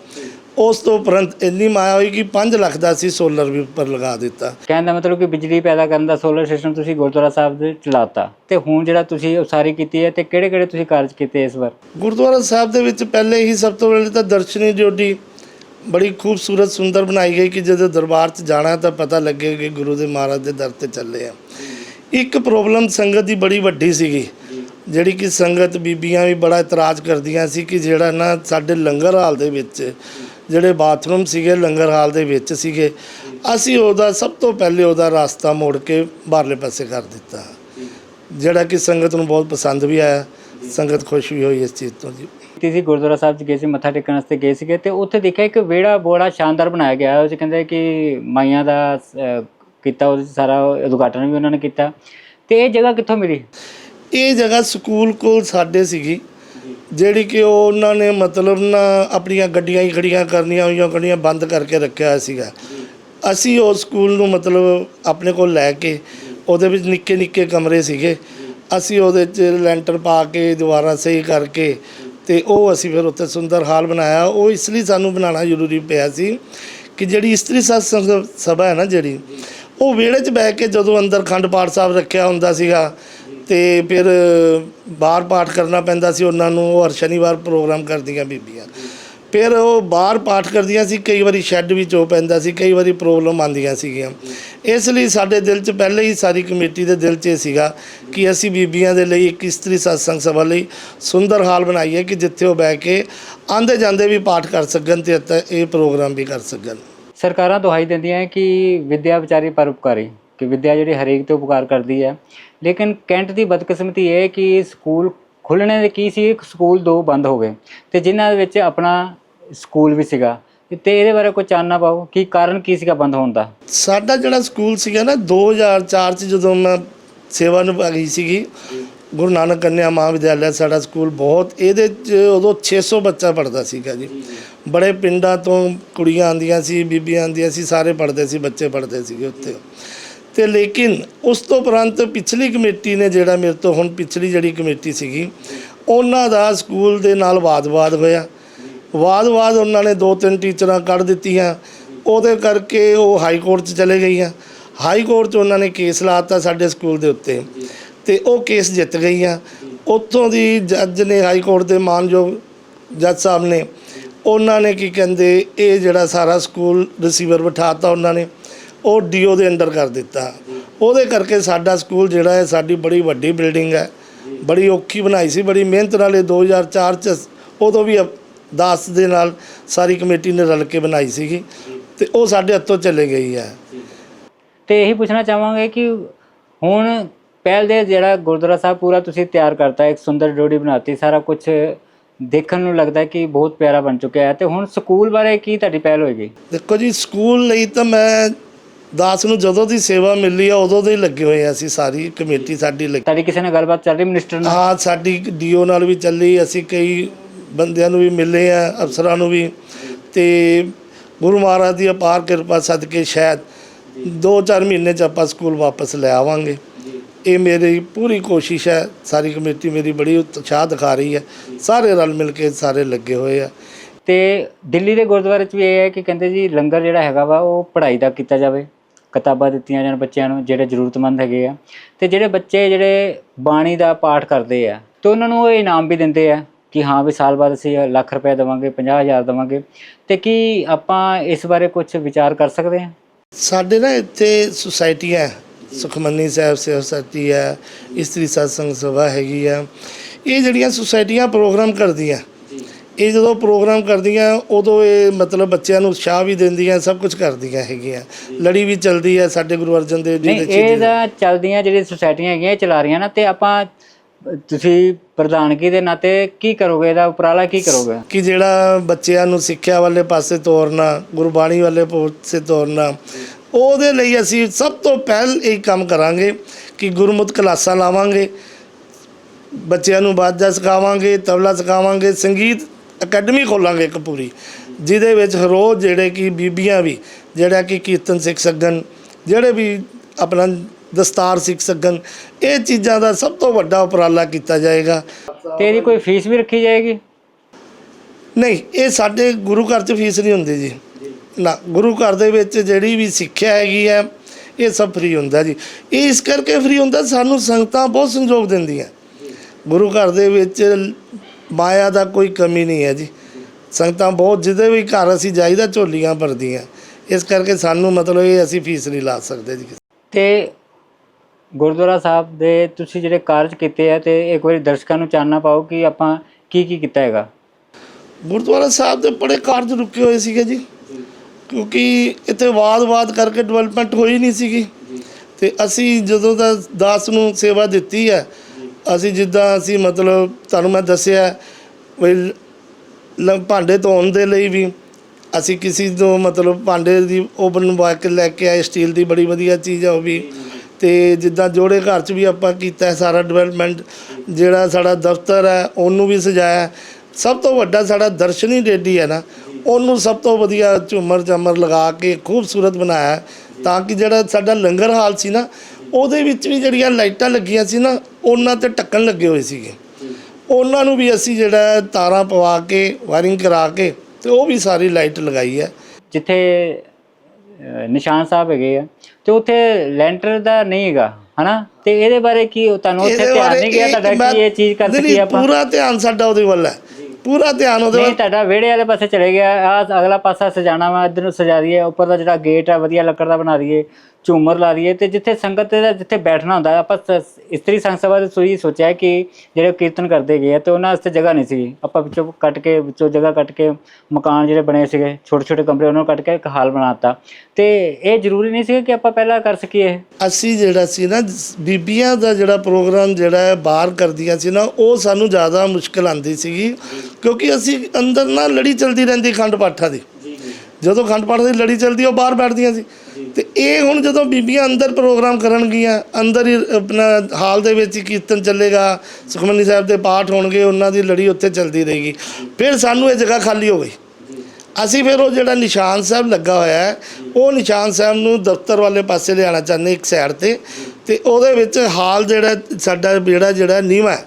B: ਉਸ ਤੋਂ ਉਪਰੰਤ ਇੰਨੀ ਮਾਇਆ ਹੋਈ ਕਿ 5 ਲੱਖ ਦਾ ਅਸੀਂ ਸੋਲਰ ਵੀ ਉੱਪਰ ਲਗਾ ਦਿੱਤਾ।
A: ਕਹਿਣ ਦਾ ਮਤਲਬ ਕਿ ਬਿਜਲੀ ਪੈਦਾ ਕਰਨ ਦਾ ਸੋਲਰ ਸਿਸਟਮ ਤੁਸੀਂ ਗੁਰਦੁਆਰਾ ਸਾਹਿਬ ਦੇ ਚਲਾਤਾ ਤੇ ਹੁਣ ਜਿਹੜਾ ਤੁਸੀਂ ਉਸਾਰੀ ਕੀਤੀ ਹੈ ਤੇ ਕਿਹੜੇ-ਕਿਹੜੇ ਤੁਸੀਂ ਕਾਰਜ ਕੀਤੇ ਇਸ ਵਾਰ?
B: ਗੁਰਦੁਆਰਾ ਸਾਹਿਬ ਦੇ ਵਿੱਚ ਪਹਿਲੇ ਹੀ ਸਭ ਤੋਂ ਪਹਿਲੇ ਤਾਂ ਦਰਸ਼ਨੀ ਡਿਊਟੀ ਬੜੀ ਖੂਬਸੂਰਤ ਸੁੰਦਰ ਬਣਾਈ ਗਈ ਕਿ ਜਦੋਂ ਦਰਬਾਰ 'ਚ ਜਾਣਾ ਤਾਂ ਪਤਾ ਲੱਗੇ ਕਿ ਗੁਰੂ ਦੇ ਮਹਾਰਾਜ ਦੇ ਦਰ ਤੇ ਚੱਲੇ ਆ। ਇੱਕ ਪ੍ਰੋਬਲਮ ਸੰਗਤ ਦੀ ਬੜੀ ਵੱਡੀ ਸੀਗੀ, ਜਿਹੜੀ ਕਿ ਸੰਗਤ ਬੀਬੀਆਂ ਵੀ ਬੜਾ ਇਤਰਾਜ਼ ਕਰਦੀਆਂ ਸੀ ਕਿ ਜਿਹੜਾ ਨਾ ਸਾਡੇ ਲੰਗਰ ਹਾਲ ਦੇ ਵਿੱਚ, ਜਿਹੜੇ ਬਾਥਰੂਮ ਸੀਗੇ, ਲੰਗਰ ਹਾਲ ਦੇ ਵਿੱਚ ਸੀਗੇ, ਅਸੀਂ ਉਹਦਾ ਸਭ ਤੋਂ ਪਹਿਲੇ ਉਹਦਾ ਰਸਤਾ ਮੋੜ ਕੇ ਬਾਹਰਲੇ ਪਾਸੇ ਕਰ ਦਿੱਤਾ। ਜਿਹੜਾ ਕਿ ਸੰਗਤ ਨੂੰ ਬਹੁਤ ਪਸੰਦ ਵੀ ਆਇਆ, ਸੰਗਤ ਖੁਸ਼ ਵੀ ਹੋਈ ਇਸ ਚੀਜ਼ ਤੋਂ ਜੀ।
A: ਕੀਤੀ ਸੀ ਗੁਰਦੁਆਰਾ ਸਾਹਿਬ 'ਚ ਗਏ ਸੀ ਮੱਥਾ ਟੇਕਣ ਵਾਸਤੇ ਗਏ ਸੀਗੇ ਤੇ ਉੱਥੇ ਦੇਖਿਆ ਇੱਕ ਵਿਹੜਾ ਬੜਾ ਸ਼ਾਨਦਾਰ ਬਣਾਇਆ ਗਿਆ ਹੈ। ਉਹ 'ਚ ਕਹਿੰਦੇ ਕਿ ਮਾਈਆਂ ਦਾ ਅਹ, ਕੀਤਾ ਉਹਦੇ 'ਚ ਸਾਰਾ ਉਦਘਾਟਨ ਵੀ ਉਹਨਾਂ ਨੇ ਕੀਤਾ। ਤੇ ਇਹ ਜਗ੍ਹਾ ਕਿੱਥੋਂ ਮਿਲੀ?
B: ਇਹ ਜਗ੍ਹਾ ਸਕੂਲ ਕੋਲ ਸਾਡੇ ਸੀਗੀ ਜਿਹੜੀ ਕਿ ਉਹ ਉਹਨਾਂ ਨੇ ਮਤਲਬ ਨਾ ਆਪਣੀਆਂ ਗੱਡੀਆਂ ਹੀ ਖੜੀਆਂ ਕਰਨੀਆਂ ਹੋਈਆਂ ਗੱਡੀਆਂ ਬੰਦ ਕਰਕੇ ਰੱਖਿਆ ਹੋਇਆ ਸੀਗਾ। ਅਸੀਂ ਉਹ ਸਕੂਲ ਨੂੰ ਮਤਲਬ ਆਪਣੇ ਕੋਲ ਲੈ ਕੇ ਉਹਦੇ ਵਿੱਚ ਨਿੱਕੇ ਨਿੱਕੇ ਕਮਰੇ ਸੀਗੇ। ਅਸੀਂ ਉਹਦੇ 'ਚ ਲੈਂਟਰ ਪਾ ਕੇ ਦੁਬਾਰਾ ਸਹੀ ਕਰਕੇ ਤੇ ਉਹ ਅਸੀਂ ਫਿਰ ਉੱਥੇ ਸੁੰਦਰ ਹਾਲ ਬਣਾਇਆ। ਉਹ ਇਸ ਲਈ ਸਾਨੂੰ ਬਣਾਉਣਾ ਜ਼ਰੂਰੀ ਪਿਆ ਸੀ ਕਿ ਜਿਹੜੀ ਇਸਤਰੀ ਸਤਸੰਗ ਸਭਾ ਹੈ ਨਾ ਜਿਹੜੀ, ਉਹ ਵਿਹੜੇ 'ਚ ਬਹਿ ਕੇ ਜਦੋਂ ਅੰਦਰ ਖੰਡ ਪਾਠ ਸਾਹਿਬ ਰੱਖਿਆ ਹੁੰਦਾ ਸੀਗਾ ਤੇ ਫਿਰ ਬਾਹਰ ਪਾਠ ਕਰਨਾ ਪੈਂਦਾ ਸੀ। ਉਹਨਾਂ ਨੂੰ ਉਹ ਹਰ ਸ਼ਨੀਵਾਰ ਪ੍ਰੋਗਰਾਮ ਕਰਦੀਆਂ ਬੀਬੀਆਂ। ਫਿਰ ਉਹ ਬਾਹਰ ਪਾਠ ਕਰਦੀਆਂ ਸੀ, ਕਈ ਵਾਰੀ ਸ਼ੈੱਡ ਵਿੱਚ ਹੋ ਪੈਂਦਾ ਸੀ, ਕਈ ਵਾਰੀ ਪ੍ਰੋਬਲਮ ਆਉਂਦੀਆਂ ਸੀਗੀਆਂ। ਇਸ ਲਈ ਸਾਡੇ ਦਿਲ 'ਚ ਪਹਿਲੇ ਹੀ ਸਾਰੀ ਕਮੇਟੀ ਦੇ ਦਿਲ 'ਚ ਇਹ ਸੀਗਾ ਕਿ ਅਸੀਂ ਬੀਬੀਆਂ ਦੇ ਲਈ ਇੱਕ ਇਸਤਰੀ ਸਤਸੰਗ ਸਭਾ ਲਈ ਸੁੰਦਰ ਹਾਲ ਬਣਾਈਏ ਕਿ ਜਿੱਥੇ ਉਹ ਬਹਿ ਕੇ ਆਂਦੇ ਜਾਂਦੇ ਵੀ ਪਾਠ ਕਰ ਸਕਣ ਤੇ ਅਤੇ ਇਹ ਪ੍ਰੋਗਰਾਮ ਵੀ ਕਰ ਸਕਣ।
A: ਸਰਕਾਰਾਂ ਦੁਹਾਈ ਦਿੰਦੀਆਂ ਕਿ ਵਿਦਿਆ ਵਿਚਾਰੀ ਪਰਉਪਕਾਰੀ ਕਿ ਵਿਦਿਆ ਜਿਹੜੀ ਹਰੇਕ ਤੇ ਉਪਕਾਰ ਕਰਦੀ ਹੈ। ਲੇਕਿਨ ਕੈਂਟ ਦੀ ਬਦਕਿਸਮਤੀ ਇਹ ਹੈ ਕਿ ਸਕੂਲ ਖੁੱਲਣੇ ਦੇ ਕੀ ਸੀ, ਇੱਕ ਸਕੂਲ ਦੋ ਬੰਦ ਹੋ ਗਏ ਤੇ ਜਿਨ੍ਹਾਂ ਦੇ ਵਿੱਚ ਆਪਣਾ ਸਕੂਲ ਵੀ ਸੀਗਾ। ਤੇ ਇਹਦੇ ਬਾਰੇ ਕੋਈ ਚਾਨਣਾ ਪਾਓ, ਕੀ ਕਾਰਨ ਕੀ ਸੀਗਾ ਬੰਦ ਹੋਣ ਦਾ?
B: ਸਾਡਾ ਜਿਹੜਾ ਸਕੂਲ ਸੀਗਾ ਨਾ 2004 ਚ ਜਦੋਂ ਮੈਂ ਸੇਵਾ ਨਿਭਾ ਗਈ ਸੀਗੀ, ਗੁਰੂ ਨਾਨਕ ਕੰਨਿਆ ਮਹਾਵਿਦਿਆਲਿਆ ਸਾਡਾ ਸਕੂਲ ਬਹੁਤ, ਇਹਦੇ ਚ ਉਦੋਂ 600 ਬੱਚਾ ਪੜਦਾ ਸੀਗਾ ਜੀ। ਬੜੇ ਪਿੰਡਾਂ ਤੋਂ ਕੁੜੀਆਂ ਆਂਦੀਆਂ ਸੀ, ਬੀਬੀਆਂ ਆਂਦੀਆਂ ਸੀ, ਸਾਰੇ ਪੜਦੇ ਸੀ, ਬੱਚੇ ਪੜਦੇ ਸੀਗੇ ਉੱਥੇ। ਤੇ ਲੇਕਿਨ ਉਸ ਤੋਂ ਉਪਰੰਤ ਪਿਛਲੀ ਕਮੇਟੀ ਨੇ ਜਿਹੜਾ ਮੇਰੇ ਤੋਂ, ਹੁਣ ਪਿਛਲੀ ਜਿਹੜੀ ਕਮੇਟੀ ਸੀਗੀ, ਉਹਨਾਂ ਦਾ ਸਕੂਲ ਦੇ ਨਾਲ ਵਾਦ-ਵਾਦ ਹੋਇਆ। ਵਾਦ-ਵਾਦ ਉਹਨਾਂ ਨੇ ਦੋ ਤਿੰਨ ਟੀਚਰਾਂ ਕੱਢ ਦਿੱਤੀਆਂ। ਉਹਦੇ ਕਰਕੇ ਉਹ ਹਾਈ ਕੋਰਟ 'ਚ ਚਲੇ ਗਈਆਂ। ਹਾਈ ਕੋਰਟ 'ਚ ਉਹਨਾਂ ਨੇ ਕੇਸ ਲਾਤਾ ਸਾਡੇ ਸਕੂਲ ਦੇ ਉੱਤੇ। ਤੇ ਉਹ ਕੇਸ ਜਿੱਤ ਗਈਆਂ। ਉੱਥੋਂ ਦੀ ਜੱਜ ਨੇ, ਹਾਈ ਕੋਰਟ ਦੇ ਮਾਨਯੋਗ ਜੱਜ ਸਾਹਿਬ ਨੇ, ਉਹਨਾਂ ਨੇ ਕੀ ਕਹਿੰਦੇ, ਇਹ ਜਿਹੜਾ ਸਾਰਾ ਸਕੂਲ ਰਿਸੀਵਰ ਬਿਠਾਤਾ ਉਹਨਾਂ ਨੇ, ਉਹ ਡੀਓ ਦੇ ਅੰਡਰ ਕਰ ਦਿੱਤਾ। ਉਹਦੇ ਕਰਕੇ ਸਾਡਾ ਸਕੂਲ ਜਿਹੜਾ ਹੈ, ਸਾਡੀ ਬੜੀ ਵੱਡੀ ਬਿਲਡਿੰਗ ਹੈ। ਬੜੀ ਔਖੀ ਬਣਾਈ ਸੀ, ਬੜੀ ਮਿਹਨਤ ਨਾਲ ਇਹ 2004 ਚ, ਉਦੋਂ ਵੀ 10 ਦੇ ਨਾਲ ਸਾਰੀ ਕਮੇਟੀ ਨੇ ਰਲ ਕੇ ਬਣਾਈ ਸੀਗੀ ਤੇ ਉਹ ਸਾਡੇ ਹੱਥੋਂ ਚਲੇ ਗਈ ਹੈ।
A: ਤੇ ਇਹੀ ਪੁੱਛਣਾ ਚਾਹਾਂਗੇ ਕਿ ਹੁਣ ਪਹਿਲ ਦੇ ਜਿਹੜਾ ਗੁਰਦੁਆਰਾ ਸਾਹਿਬ ਪੂਰਾ ਤੁਸੀਂ ਤਿਆਰ ਕਰਤਾ ਇੱਕ ਸੁੰਦਰ ਜੋੜੀ ਬਣਾਤੀ ਸਾਰਾ ਕੁਝ ਦੇਖਣ ਨੂੰ ਲੱਗਦਾ ਕਿ ਬਹੁਤ ਪਿਆਰਾ ਬਣ ਚੁੱਕਿਆ ਹੈ। ਤੇ ਹੁਣ ਸਕੂਲ ਬਾਰੇ ਕੀ ਤੁਹਾਡੀ ਪਹਿਲ ਹੋਏਗੀ?
B: ਦੇਖੋ ਜੀ ਸਕੂਲ ਲਈ ਤਾਂ ਮੈਂ ਦਾਸ ਨੂੰ ਜਦੋਂ ਦੀ ਸੇਵਾ ਮਿਲੀ ਆ ਉਦੋਂ ਦੇ ਹੀ ਲੱਗੇ ਹੋਏ ਆ ਅਸੀਂ ਸਾਰੀ ਕਮੇਟੀ ਸਾਡੀ ਲੱਗੀ।
A: ਤੁਹਾਡੀ ਕਿਸੇ ਨਾਲ ਗੱਲਬਾਤ ਚੱਲ ਰਹੀ ਮਿਨਿਸਟਰ ਨਾਲ?
B: ਹਾਂ ਸਾਡੀ ਡੀਓ ਨਾਲ ਵੀ ਚੱਲੀ ਅਸੀਂ ਕਈ ਬੰਦਿਆਂ ਨੂੰ ਵੀ ਮਿਲੇ ਆ, ਅਫਸਰਾਂ ਨੂੰ ਵੀ। ਤੇ ਗੁਰੂ ਮਹਾਰਾਜ ਦੀ ਅਪਾਰ ਕਿਰਪਾ ਸਦਕੇ ਸ਼ਾਇਦ 2-4 ਮਹੀਨੇ ਚ ਆਪਾਂ ਸਕੂਲ ਵਾਪਸ ਲੈ ਆਵਾਂਗੇ। ਇਹ ਮੇਰੀ ਪੂਰੀ ਕੋਸ਼ਿਸ਼ ਹੈ, ਸਾਰੀ ਕਮੇਟੀ ਮੇਰੀ ਬੜੀ ਉਤਸ਼ਾਹ ਦਿਖਾ ਰਹੀ ਹੈ। ਸਾਰੇ ਰਲ ਮਿਲ ਕੇ ਸਾਰੇ ਲੱਗੇ ਹੋਏ ਆ।
A: ਤੇ ਦਿੱਲੀ ਦੇ ਗੁਰਦੁਆਰੇ 'ਚ ਵੀ ਇਹ ਹੈ ਕਿ ਕਹਿੰਦੇ ਜੀ ਲੰਗਰ ਜਿਹੜਾ ਹੈਗਾ ਵਾ, ਉਹ ਪੜ੍ਹਾਈ ਦਾ ਕੀਤਾ ਜਾਵੇ। ਕਿਤਾਬਾਂ ਦਿੱਤੀਆਂ ਜਾਣ ਬੱਚਿਆਂ ਨੂੰ, ਜਿਹੜੇ ਜ਼ਰੂਰਤਮੰਦ ਹੈਗੇ ਆ। ਤੇ ਜਿਹੜੇ ਬੱਚੇ ਜਿਹੜੇ ਬਾਣੀ ਦਾ ਪਾਠ ਕਰਦੇ ਆ, ਤੇ ਉਹਨਾਂ ਨੂੰ ਉਹ ਇਨਾਮ ਵੀ ਦਿੰਦੇ ਆ। ਕਿ ਹਾਂ ਵੀ ਸਾਲ ਬਾਅਦ ਅਸੀਂ ਲੱਖ ਰੁਪਏ ਦੇਵਾਂਗੇ 50000 ਦੇਵਾਂਗੇ। ਤੇ ਕੀ ਆਪਾਂ ਇਸ ਬਾਰੇ ਕੁਝ ਵਿਚਾਰ ਕਰ ਸਕਦੇ ਹਾਂ?
B: ਸਾਡੇ ਨਾ ਇੱਥੇ ਸੁਸਾਇਟੀਆਂ ਹੈ। ਸੁਖਮਨੀ ਸਾਹਿਬ ਸੇਵਾ ਸੁਸਾਇਟੀ ਹੈ ਇਸਤਰੀ ਸਤਸੰਗ ਸਭਾ ਹੈਗੀ ਆ। ਇਹ ਜਿਹੜੀਆਂ ਸੁਸਾਇਟੀਆਂ ਪ੍ਰੋਗਰਾਮ ਕਰਦੀਆਂ ਇਹ ਜਦੋਂ ਪ੍ਰੋਗਰਾਮ ਕਰਦੀਆਂ ਉਦੋਂ ਇਹ ਮਤਲਬ ਬੱਚਿਆਂ ਨੂੰ ਉਤਸ਼ਾਹ ਵੀ ਦਿੰਦੀਆਂ ਸਭ ਕੁਝ ਕਰਦੀਆਂ ਹੈਗੀਆਂ। ਲੜੀ ਵੀ ਚੱਲਦੀ ਹੈ ਸਾਡੇ ਗੁਰੂ ਅਰਜਨ ਦੇਵ ਜੀ
A: ਨਹੀਂ
B: ਦੇ
A: ਇਹ
B: ਸ਼ਹੀਦੀ
A: ਤਾਂ ਚੱਲਦੀਆਂ ਜਿਹੜੀ ਸੁਸਾਇਟੀਆਂ ਹੈਗੀਆਂ ਇਹ ਚਲਾ ਰਹੀਆਂ ਨਾ। ਤੇ ਆਪਾਂ ਤੁਸੀਂ ਪ੍ਰਧਾਨਗੀ ਦੇ ਨਾਤੇ ਕੀ ਕਰੋਗੇ? ਇਹਦਾ ਉਪਰਾਲਾ ਕੀ ਕਰੋਗੇ?
B: ਕਿ ਜਿਹੜਾ ਬੱਚਿਆਂ ਨੂੰ ਸਿੱਖਿਆ ਵਾਲੇ ਪਾਸੇ ਤੋਰਨਾ, ਗੁਰਬਾਣੀ ਵਾਲੇ ਪਾਸੇ ਤੋਰਨਾ, ਉਹਦੇ ਲਈ ਅਸੀਂ ਸਭ ਤੋਂ ਪਹਿਲ ਇਹ ਕੰਮ ਕਰਾਂਗੇ ਕਿ ਗੁਰਮੁਤ ਕਲਾਸਾਂ ਲਾਵਾਂਗੇ, ਬੱਚਿਆਂ ਨੂੰ ਬਾਜਾ ਸਿਖਾਵਾਂਗੇ, ਤਬਲਾ ਸਿਖਾਵਾਂਗੇ, ਸੰਗੀਤ ਅਕੈਡਮੀ ਖੋਲਾਂਗੇ ਇੱਕ ਪੂਰੀ, ਜਿਹਦੇ ਵਿੱਚ ਰੋਜ਼ ਜਿਹੜੇ ਕਿ ਬੀਬੀਆਂ ਵੀ, ਜਿਹੜਾ ਕਿ ਕੀਰਤਨ ਸਿੱਖ ਸਕਣ, ਜਿਹੜੇ ਵੀ ਆਪਣਾ ਦਸਤਾਰ ਸਿੱਖ ਸਕਣ ਇਹ ਚੀਜ਼ਾਂ ਦਾ ਸਭ ਤੋਂ ਵੱਡਾ ਉਪਰਾਲਾ ਕੀਤਾ ਜਾਏਗਾ।
A: ਤੇ ਇਹਦੀ ਕੋਈ ਫੀਸ ਵੀ ਰੱਖੀ ਜਾਏਗੀ?
B: ਨਹੀਂ ਇਹ ਸਾਡੇ ਗੁਰੂ ਘਰ 'ਚ ਫੀਸ ਨਹੀਂ ਹੁੰਦੀ ਜੀ। ਨਾ ਗੁਰੂ ਘਰ ਦੇ ਵਿੱਚ ਜਿਹੜੀ ਵੀ ਸਿੱਖਿਆ ਹੈਗੀ ਹੈ ਇਹ ਸਭ ਫ੍ਰੀ ਹੁੰਦਾ ਜੀ। ਇਹ ਇਸ ਕਰਕੇ ਫ੍ਰੀ ਹੁੰਦਾ ਸਾਨੂੰ ਸੰਗਤਾਂ ਬਹੁਤ ਸੰਯੋਗ ਦਿੰਦੀਆਂ। ਗੁਰੂ ਘਰ ਦੇ ਵਿੱਚ ਮਾਇਆ ਦਾ ਕੋਈ ਕਮੀ ਨਹੀਂ ਹੈ ਜੀ। ਸੰਗਤਾਂ ਬਹੁਤ ਜਿਹਦੇ ਵੀ ਘਰ ਅਸੀਂ ਜਾਈਦਾ ਝੋਲੀਆਂ ਭਰਦੀਆਂ। ਇਸ ਕਰਕੇ ਸਾਨੂੰ ਮਤਲਬ ਇਹ ਅਸੀਂ ਫੀਸ ਨਹੀਂ ਲਾ ਸਕਦੇ ਜੀ।
A: ਤੇ ਗੁਰਦੁਆਰਾ ਸਾਹਿਬ ਦੇ ਤੁਸੀਂ ਜਿਹੜੇ ਕਾਰਜ ਕੀਤੇ ਆ ਤੇ ਇੱਕ ਵਾਰੀ ਦਰਸ਼ਕਾਂ ਨੂੰ ਚਾਨਣਾ ਪਾਓ ਕਿ ਆਪਾਂ ਕੀ ਕੀ ਕੀਤਾ ਹੈਗਾ।
B: ਗੁਰਦੁਆਰਾ ਸਾਹਿਬ ਦੇ ਬੜੇ ਕਾਰਜ ਰੁਕੇ ਹੋਏ ਸੀਗੇ ਜੀ। ਕਿਉਂਕਿ ਇੱਥੇ ਵਾਦ-ਵਾਦ ਕਰਕੇ ਡਿਵੈਲਪਮੈਂਟ ਹੋਈ ਨਹੀਂ ਸੀਗੀ। ਤੇ ਅਸੀਂ ਜਦੋਂ ਦਾ ਦਾਸ ਨੂੰ ਸੇਵਾ ਦਿੱਤੀ ਹੈ, ਅਸੀਂ ਜਿੱਦਾਂ ਅਸੀਂ ਮਤਲਬ ਤੁਹਾਨੂੰ ਮੈਂ ਦੱਸਿਆ ਵੀ ਭਾਂਡੇ ਧੋਣ ਦੇ ਲਈ ਵੀ ਅਸੀਂ ਕਿਸੇ ਤੋਂ ਮਤਲਬ ਭਾਂਡੇ ਦੀ ਉਹ ਬਣਵਾ ਕੇ ਲੈ ਕੇ ਆਏ ਸਟੀਲ ਦੀ ਬੜੀ ਵਧੀਆ ਚੀਜ਼ ਆ ਉਹ ਵੀ। ਤੇ ਜਿੱਦਾਂ ਜੋੜੇ ਘਰ 'ਚ ਵੀ ਆਪਾਂ ਕੀਤਾ ਸਾਰਾ ਡਿਵੈਲਪਮੈਂਟ ਜਿਹੜਾ ਸਾਡਾ ਦਫ਼ਤਰ ਹੈ, ਉਹਨੂੰ ਵੀ ਸਜਾਇਆ ਸਭ ਤੋਂ ਵੱਡਾ ਸਾਡਾ ਦਰਸ਼ਨੀ ਡੇਡੀ ਹੈ ਨਾ, ਉਹਨੂੰ ਸਭ ਤੋਂ ਵਧੀਆ ਝੂਮਰ ਝਾਮਰ ਲਗਾ ਕੇ ਖੂਬਸੂਰਤ ਬਣਾਇਆ ਤਾਂ ਕਿ ਜਿਹੜਾ ਸਾਡਾ ਲੰਗਰ ਹਾਲ ਸੀ ਨਾ, ਉਹਦੇ ਵਿੱਚ ਵੀ ਜਿਹੜੀਆਂ ਲਾਈਟਾਂ ਲੱਗੀਆਂ ਸੀ ਨਾ, ਉਹਨਾਂ ਤੇ ਢੱਕਣ ਲੱਗੇ ਹੋਏ ਸੀਗੇ। ਉਹਨਾਂ ਨੂੰ ਵੀ ਅਸੀਂ ਜਿਹੜਾ ਤਾਰਾਂ ਪਵਾ ਕੇ, ਵਾਇਰਿੰਗ ਕਰਾ ਕੇ, ਤੇ ਉਹ ਵੀ ਸਾਰੀ ਲਾਈਟ ਲਗਾਈ ਹੈ।
A: ਜਿੱਥੇ ਨਿਸ਼ਾਨ ਸਾਹਿਬ ਹੈਗੇ ਆ ਤੇ ਉੱਥੇ ਲੈਂਟਰ ਦਾ ਨਹੀਂ ਹੈਗਾ ਹਨਾ? ਤੇ ਇਹਦੇ ਬਾਰੇ ਕੀ ਤੁਹਾਨੂੰ ਉੱਥੇ ਧਿਆਨ ਨਹੀਂ ਗਿਆ ਤੁਹਾਡਾ ਕਿ ਇਹ ਚੀਜ਼ ਕਰ
B: ਨਹੀਂ,
A: ਆਪਾਂ?
B: ਪੂਰਾ ਧਿਆਨ ਸਾਡਾ ਉਹਦੇ ਵੱਲ ਹੈ। ਪੂਰਾ ਧਿਆਨ ਉਹਦੇ ਵੱਲ
A: ਤੁਹਾਡਾ ਵਿਹੜੇ ਵਾਲੇ ਪਾਸੇ ਚਲੇ ਗਿਆ ਆ ਅਗਲਾ ਪਾਸਾ ਸਜਾਣਾ ਵਾ ਇੱਧਰ ਨੂੰ ਸਜਾ ਦਈਏ ਉੱਪਰ ਦਾ ਜਿਹੜਾ ਗੇਟ ਆ ਵਧੀਆ ਲੱਕੜ ਦਾ ਬਣਾ ਦਈਏ। ਝੂਮਰ ਲਾ ਦਈਏ ਤੇ ਜਿੱਥੇ ਸੰਗਤ ਦਾ ਜਿੱਥੇ ਬੈਠਣਾ ਹੁੰਦਾ ਆਪਾਂ ਸ- ਇਸਤਰੀ ਸੰਗ ਸਭਾ ਦੇ ਸੋਈ ਸੋਚਿਆ ਕਿ ਜਿਹੜੇ ਕੀਰਤਨ ਕਰਦੇ ਗਏ ਆ ਤੇ ਉਹਨਾਂ ਵਾਸਤੇ ਜਗ੍ਹਾ ਨਹੀਂ ਸੀ ਆਪਾਂ ਵਿੱਚੋਂ ਕੱਟ ਕੇ ਵਿੱਚੋਂ ਜਗ੍ਹਾ ਕੱਟ ਕੇ ਮਕਾਨ ਜਿਹੜੇ ਬਣੇ ਸੀਗੇ ਛੋਟੇ ਛੋਟੇ ਕਮਰੇ ਉਹਨਾਂ ਨੂੰ ਕੱਟ ਕੇ ਇੱਕ ਹਾਲ ਬਣਾਤਾ ਤੇ ਇਹ ਜ਼ਰੂਰੀ ਨਹੀਂ ਸੀ ਕਿ ਆਪਾਂ ਪਹਿਲਾਂ ਕਰ ਸਕੀਏ ਇਹ।
B: ਅਸੀਂ ਜਿਹੜਾ ਸੀ ਨਾ ਸ- ਬੀਬੀਆਂ ਦਾ ਜਿਹੜਾ ਪ੍ਰੋਗਰਾਮ ਜਿਹੜਾ ਹੈ ਬਾਹਰ ਕਰਦੀਆਂ ਸੀ ਨਾ ਉਹ ਸਾਨੂੰ ਜ਼ਿਆਦਾ ਮੁਸ਼ਕਲ ਆਂਦੀ ਸੀਗੀ ਕਿਉਂਕਿ ਅਸੀਂ ਅੰਦਰ ਨਾ ਲੜੀ ਚਲਦੀ ਰਹਿੰਦੀ ਖੰਡ ਪਾਠਾਂ ਦੀ। ਜਦੋਂ ਖੰਡ ਪਾਠ ਦੀ ਲੜੀ ਚਲਦੀ ਉਹ ਬਾਹਰ ਬੈਠਦੀਆਂ ਸੀ। ਤੇ ਇਹ ਹੁਣ ਜਦੋਂ ਬੀਬੀਆਂ ਅੰਦਰ ਪ੍ਰੋਗਰਾਮ ਕਰਨਗੀਆਂ, ਅੰਦਰ ਹੀ ਆਪਣਾ ਹਾਲ ਦੇ ਵਿੱਚ ਹੀ ਕੀਰਤਨ ਚੱਲੇਗਾ, ਸੁਖਮਨੀ ਸਾਹਿਬ ਦੇ ਪਾਠ ਹੋਣਗੇ, ਉਹਨਾਂ ਦੀ ਲੜੀ ਉੱਥੇ ਚੱਲਦੀ ਰਹੇਗੀ। ਫਿਰ ਸਾਨੂੰ ਇਹ ਜਗ੍ਹਾ ਖਾਲੀ ਹੋ ਗਈ। ਅਸੀਂ ਫਿਰ ਉਹ ਜਿਹੜਾ ਨਿਸ਼ਾਨ ਸਾਹਿਬ ਲੱਗਾ ਹੋਇਆ ਹੈ, ਉਹ ਨਿਸ਼ਾਨ ਸਾਹਿਬ ਨੂੰ ਦਫ਼ਤਰ ਵਾਲੇ ਪਾਸੇ ਲਿਆਉਣਾ ਚਾਹੁੰਦੇ ਇੱਕ ਸਾਈਡ ਤੇ। ਤੇ ਉਹਦੇ ਵਿੱਚ ਹਾਲ ਜਿਹੜਾ ਸਾਡਾ ਜਿਹੜਾ ਜਿਹੜਾ ਨੀਵਾਂ ਹੈ,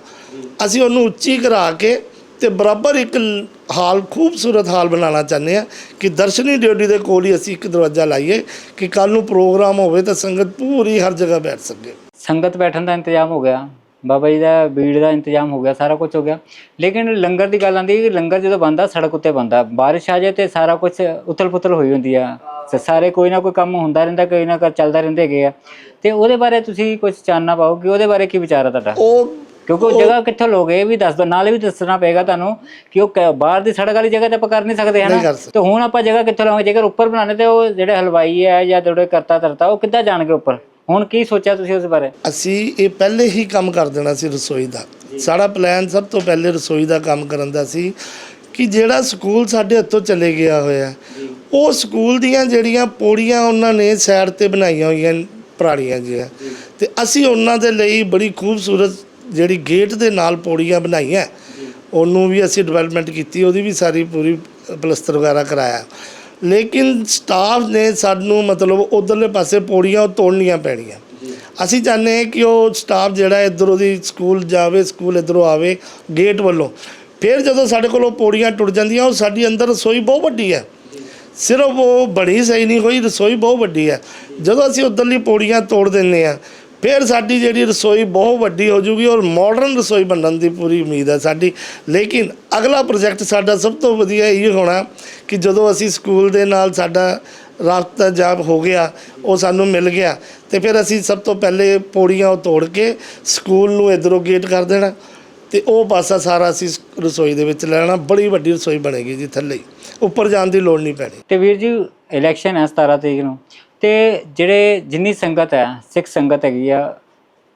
B: ਅਸੀਂ ਉਹਨੂੰ ਉੱਚੀ ਕਰਾ ਕੇ ਤੇ ਬਰਾਬਰ ਇੱਕ ਹਾਲ ਖੂਬਸੂਰਤ ਹਾਲ ਬਣਾਉਣਾ ਚਾਹੁੰਦੇ ਆ ਕਿ ਦਰਸ਼ਨੀ ਡਿਊਟੀ ਦੇ ਕੋਲ ਹੀ ਅਸੀਂ ਇੱਕ ਦਰਵਾਜ਼ਾ ਲਾਈਏ ਕਿ ਕੱਲ ਨੂੰ ਪ੍ਰੋਗਰਾਮ ਹੋਵੇ ਤਾਂ ਸੰਗਤ ਪੂਰੀ ਹਰ ਜਗ੍ਹਾ ਬੈਠ ਸਕੇ।
A: ਸੰਗਤ ਬੈਠਣ ਦਾ ਇੰਤਜ਼ਾਮ ਹੋ ਗਿਆ। ਬਾਬਾ ਜੀ ਦਾ ਬੀੜ ਦਾ ਇੰਤਜ਼ਾਮ ਹੋ ਗਿਆ ਸਾਰਾ ਕੁਝ ਹੋ ਗਿਆ। ਲੇਕਿਨ ਲੰਗਰ ਦੀ ਗੱਲ ਆਂਦੀ ਕਿ ਲੰਗਰ ਜਦੋਂ ਬੰਦਾ ਸੜਕ ਉੱਤੇ ਬੰਦਾ ਬਾਰਿਸ਼ ਆ ਜਾਏ ਤੇ ਸਾਰਾ ਕੁਝ ਉਥਲ ਪੁਥਲ ਹੋਈ ਹੁੰਦੀ ਆ। ਤੇ ਸਾਰੇ ਕੋਈ ਨਾ ਕੋਈ ਕੰਮ ਹੁੰਦਾ ਰਹਿੰਦਾ ਕੋਈ ਨਾ ਕੋਈ ਚੱਲਦਾ ਰਹਿੰਦੇ ਹੈਗੇ ਆ। ਤੇ ਉਹਦੇ ਬਾਰੇ ਤੁਸੀਂ ਕੁਝ ਚਾਨਣਾ ਪਾਓ ਕਿ ਉਹਦੇ ਬਾਰੇ ਕੀ ਵਿਚਾਰ ਆ ਤੁਹਾਡਾ?
B: ਉਹ
A: ਕਿਉਂਕਿ ਉਹ ਜਗ੍ਹਾ ਕਿੱਥੋਂ ਲੋਗੇ? ਇਹ ਵੀ ਦੱਸ ਦੋ ਨਾਲੇ ਵੀ ਦੱਸਣਾ ਪਏਗਾ ਤੁਹਾਨੂੰ ਕਿ ਉਹ ਕ- ਬਾਹਰ ਦੀ ਸੜਕ ਵਾਲੀ ਜਗ੍ਹਾ ਤੇ ਆਪਾਂ ਕਰ ਨਹੀਂ ਸਕਦੇ
B: ਨਹੀਂ
A: ਹਨਾ
B: ਕਰ ਸਕਦੇ।
A: ਤੇ ਹੁਣ ਆਪਾਂ ਜਗ੍ਹਾ ਕਿੱਥੋਂ ਲਵਾਂਗੇ? ਜੇਕਰ ਉੱਪਰ ਬਣਾਣੇ ਤੇ ਉਹ ਜਿਹੜੇ ਹਲਵਾਈ ਹੈ ਜਾਂ ਜਿਹੜੇ ਕਰਤਾ ਧਰਤਾ ਉਹ ਕਿੱਦਾਂ ਜਾਣਗੇ ਉੱਪਰ? ਹੁਣ ਕੀ ਸੋਚਿਆ ਤੁਸੀਂ ਉਸ ਬਾਰੇ?
B: ਅਸੀਂ ਇਹ ਪਹਿਲੇ ਹੀ ਕੰਮ ਕਰ ਦੇਣਾ ਸੀ ਰਸੋਈ ਦਾ। ਸਾਡਾ ਪਲਾਨ ਸਭ ਤੋਂ ਪਹਿਲੇ ਰਸੋਈ ਦਾ ਕੰਮ ਕਰਨ ਦਾ ਸੀ ਕਿ ਜਿਹੜਾ ਸਕੂਲ ਸਾਡੇ ਹੱਥੋਂ ਚਲੇ ਗਿਆ ਹੋਇਆ। ਉਹ ਸਕੂਲ ਦੀਆਂ ਜਿਹੜੀਆਂ ਪੌੜੀਆਂ ਉਹਨਾਂ ਨੇ ਸਾਈਡ ਤੇ ਬਣਾਈਆਂ ਹੋਈਆਂ ਪੁਰਾਣੀਆਂ ਜਿਹੀਆਂ। ਤੇ ਅਸੀਂ ਉਹਨਾਂ ਦੇ ਲਈ ਬੜੀ ਖੂਬਸੂਰਤ ਜਿਹੜੀ ਗੇਟ ਦੇ ਨਾਲ ਪੌੜੀਆਂ ਬਣਾਈਆਂ, ਉਹਨੂੰ ਵੀ ਅਸੀਂ ਡਿਵੈਲਪਮੈਂਟ ਕੀਤੀ, ਉਹਦੀ ਵੀ ਸਾਰੀ ਪੂਰੀ ਪਲਸਤਰ ਵਗੈਰਾ ਕਰਾਇਆ। ਲੇਕਿਨ ਸਟਾਫ ਨੇ ਸਾਨੂੰ ਮਤਲਬ ਉਧਰਲੇ ਪਾਸੇ ਪੌੜੀਆਂ ਉਹ ਤੋੜਨੀਆਂ ਪੈਣੀਆਂ। ਅਸੀਂ ਚਾਹੁੰਦੇ ਹਾਂ ਕਿ ਉਹ ਸਟਾਫ ਜਿਹੜਾ ਇੱਧਰੋਂ ਦੀ ਸਕੂਲ ਜਾਵੇ ਸਕੂਲ ਇੱਧਰੋਂ ਆਵੇ ਗੇਟ ਵੱਲੋਂ। ਫਿਰ ਜਦੋਂ ਸਾਡੇ ਕੋਲ ਉਹ ਪੌੜੀਆਂ ਟੁੱਟ ਜਾਂਦੀਆਂ, ਉਹ ਸਾਡੀ ਅੰਦਰ ਰਸੋਈ ਬਹੁਤ ਵੱਡੀ ਹੈ। ਸਿਰਫ ਉਹ ਬਣੀ ਸਹੀ ਨਹੀਂ ਹੋਈ, ਰਸੋਈ ਬਹੁਤ ਵੱਡੀ ਹੈ। ਜਦੋਂ ਅਸੀਂ ਉੱਧਰਲੀ ਪੌੜੀਆਂ ਤੋੜ ਦਿੰਨੇ ਆ ਫਿਰ ਸਾਡੀ ਜਿਹੜੀ ਰਸੋਈ ਬਹੁਤ ਵੱਡੀ ਹੋ ਜੂਗੀ ਔਰ ਮਾਡਰਨ ਰਸੋਈ ਬਣਨ ਦੀ ਪੂਰੀ ਉਮੀਦ ਹੈ ਸਾਡੀ। ਲੇਕਿਨ ਅਗਲਾ ਪ੍ਰੋਜੈਕਟ ਸਾਡਾ ਸਭ ਤੋਂ ਵਧੀਆ ਇਹ ਹੋਣਾ ਕਿ ਜਦੋਂ ਅਸੀਂ ਸਕੂਲ ਦੇ ਨਾਲ ਸਾਡਾ ਰਾਬਤਾ ਜਾਬ ਹੋ ਗਿਆ, ਉਹ ਸਾਨੂੰ ਮਿਲ ਗਿਆ, ਤੇ ਫਿਰ ਅਸੀਂ ਸਭ ਤੋਂ ਪਹਿਲੇ ਪੌੜੀਆਂ ਉਹ ਤੋੜ ਕੇ ਸਕੂਲ ਨੂੰ ਇਧਰੋਂ ਗੇਟ ਕਰ ਦੇਣਾ, ਤੇ ਉਹ ਪਾਸਾ ਸਾਰਾ ਅਸੀਂ ਰਸੋਈ ਦੇ ਵਿੱਚ ਲੈਣਾ, ਬੜੀ ਵੱਡੀ ਰਸੋਈ ਬਣੇਗੀ ਜੀ ਥੱਲੇ ਉੱਪਰ ਜਾਣ ਦੀ ਲੋੜ ਨਹੀਂ ਪੈਣੀ।
A: ਤੇ ਵੀਰ ਜੀ ਇਲੈਕਸ਼ਨ ਹੈ 17 ਤਰੀਕ ਨੂੰ। ਤੇ ਜਿਹੜੇ ਜਿੰਨੀ ਸੰਗਤ ਹੈ ਸਿੱਖ ਸੰਗਤ ਹੈਗੀ ਆ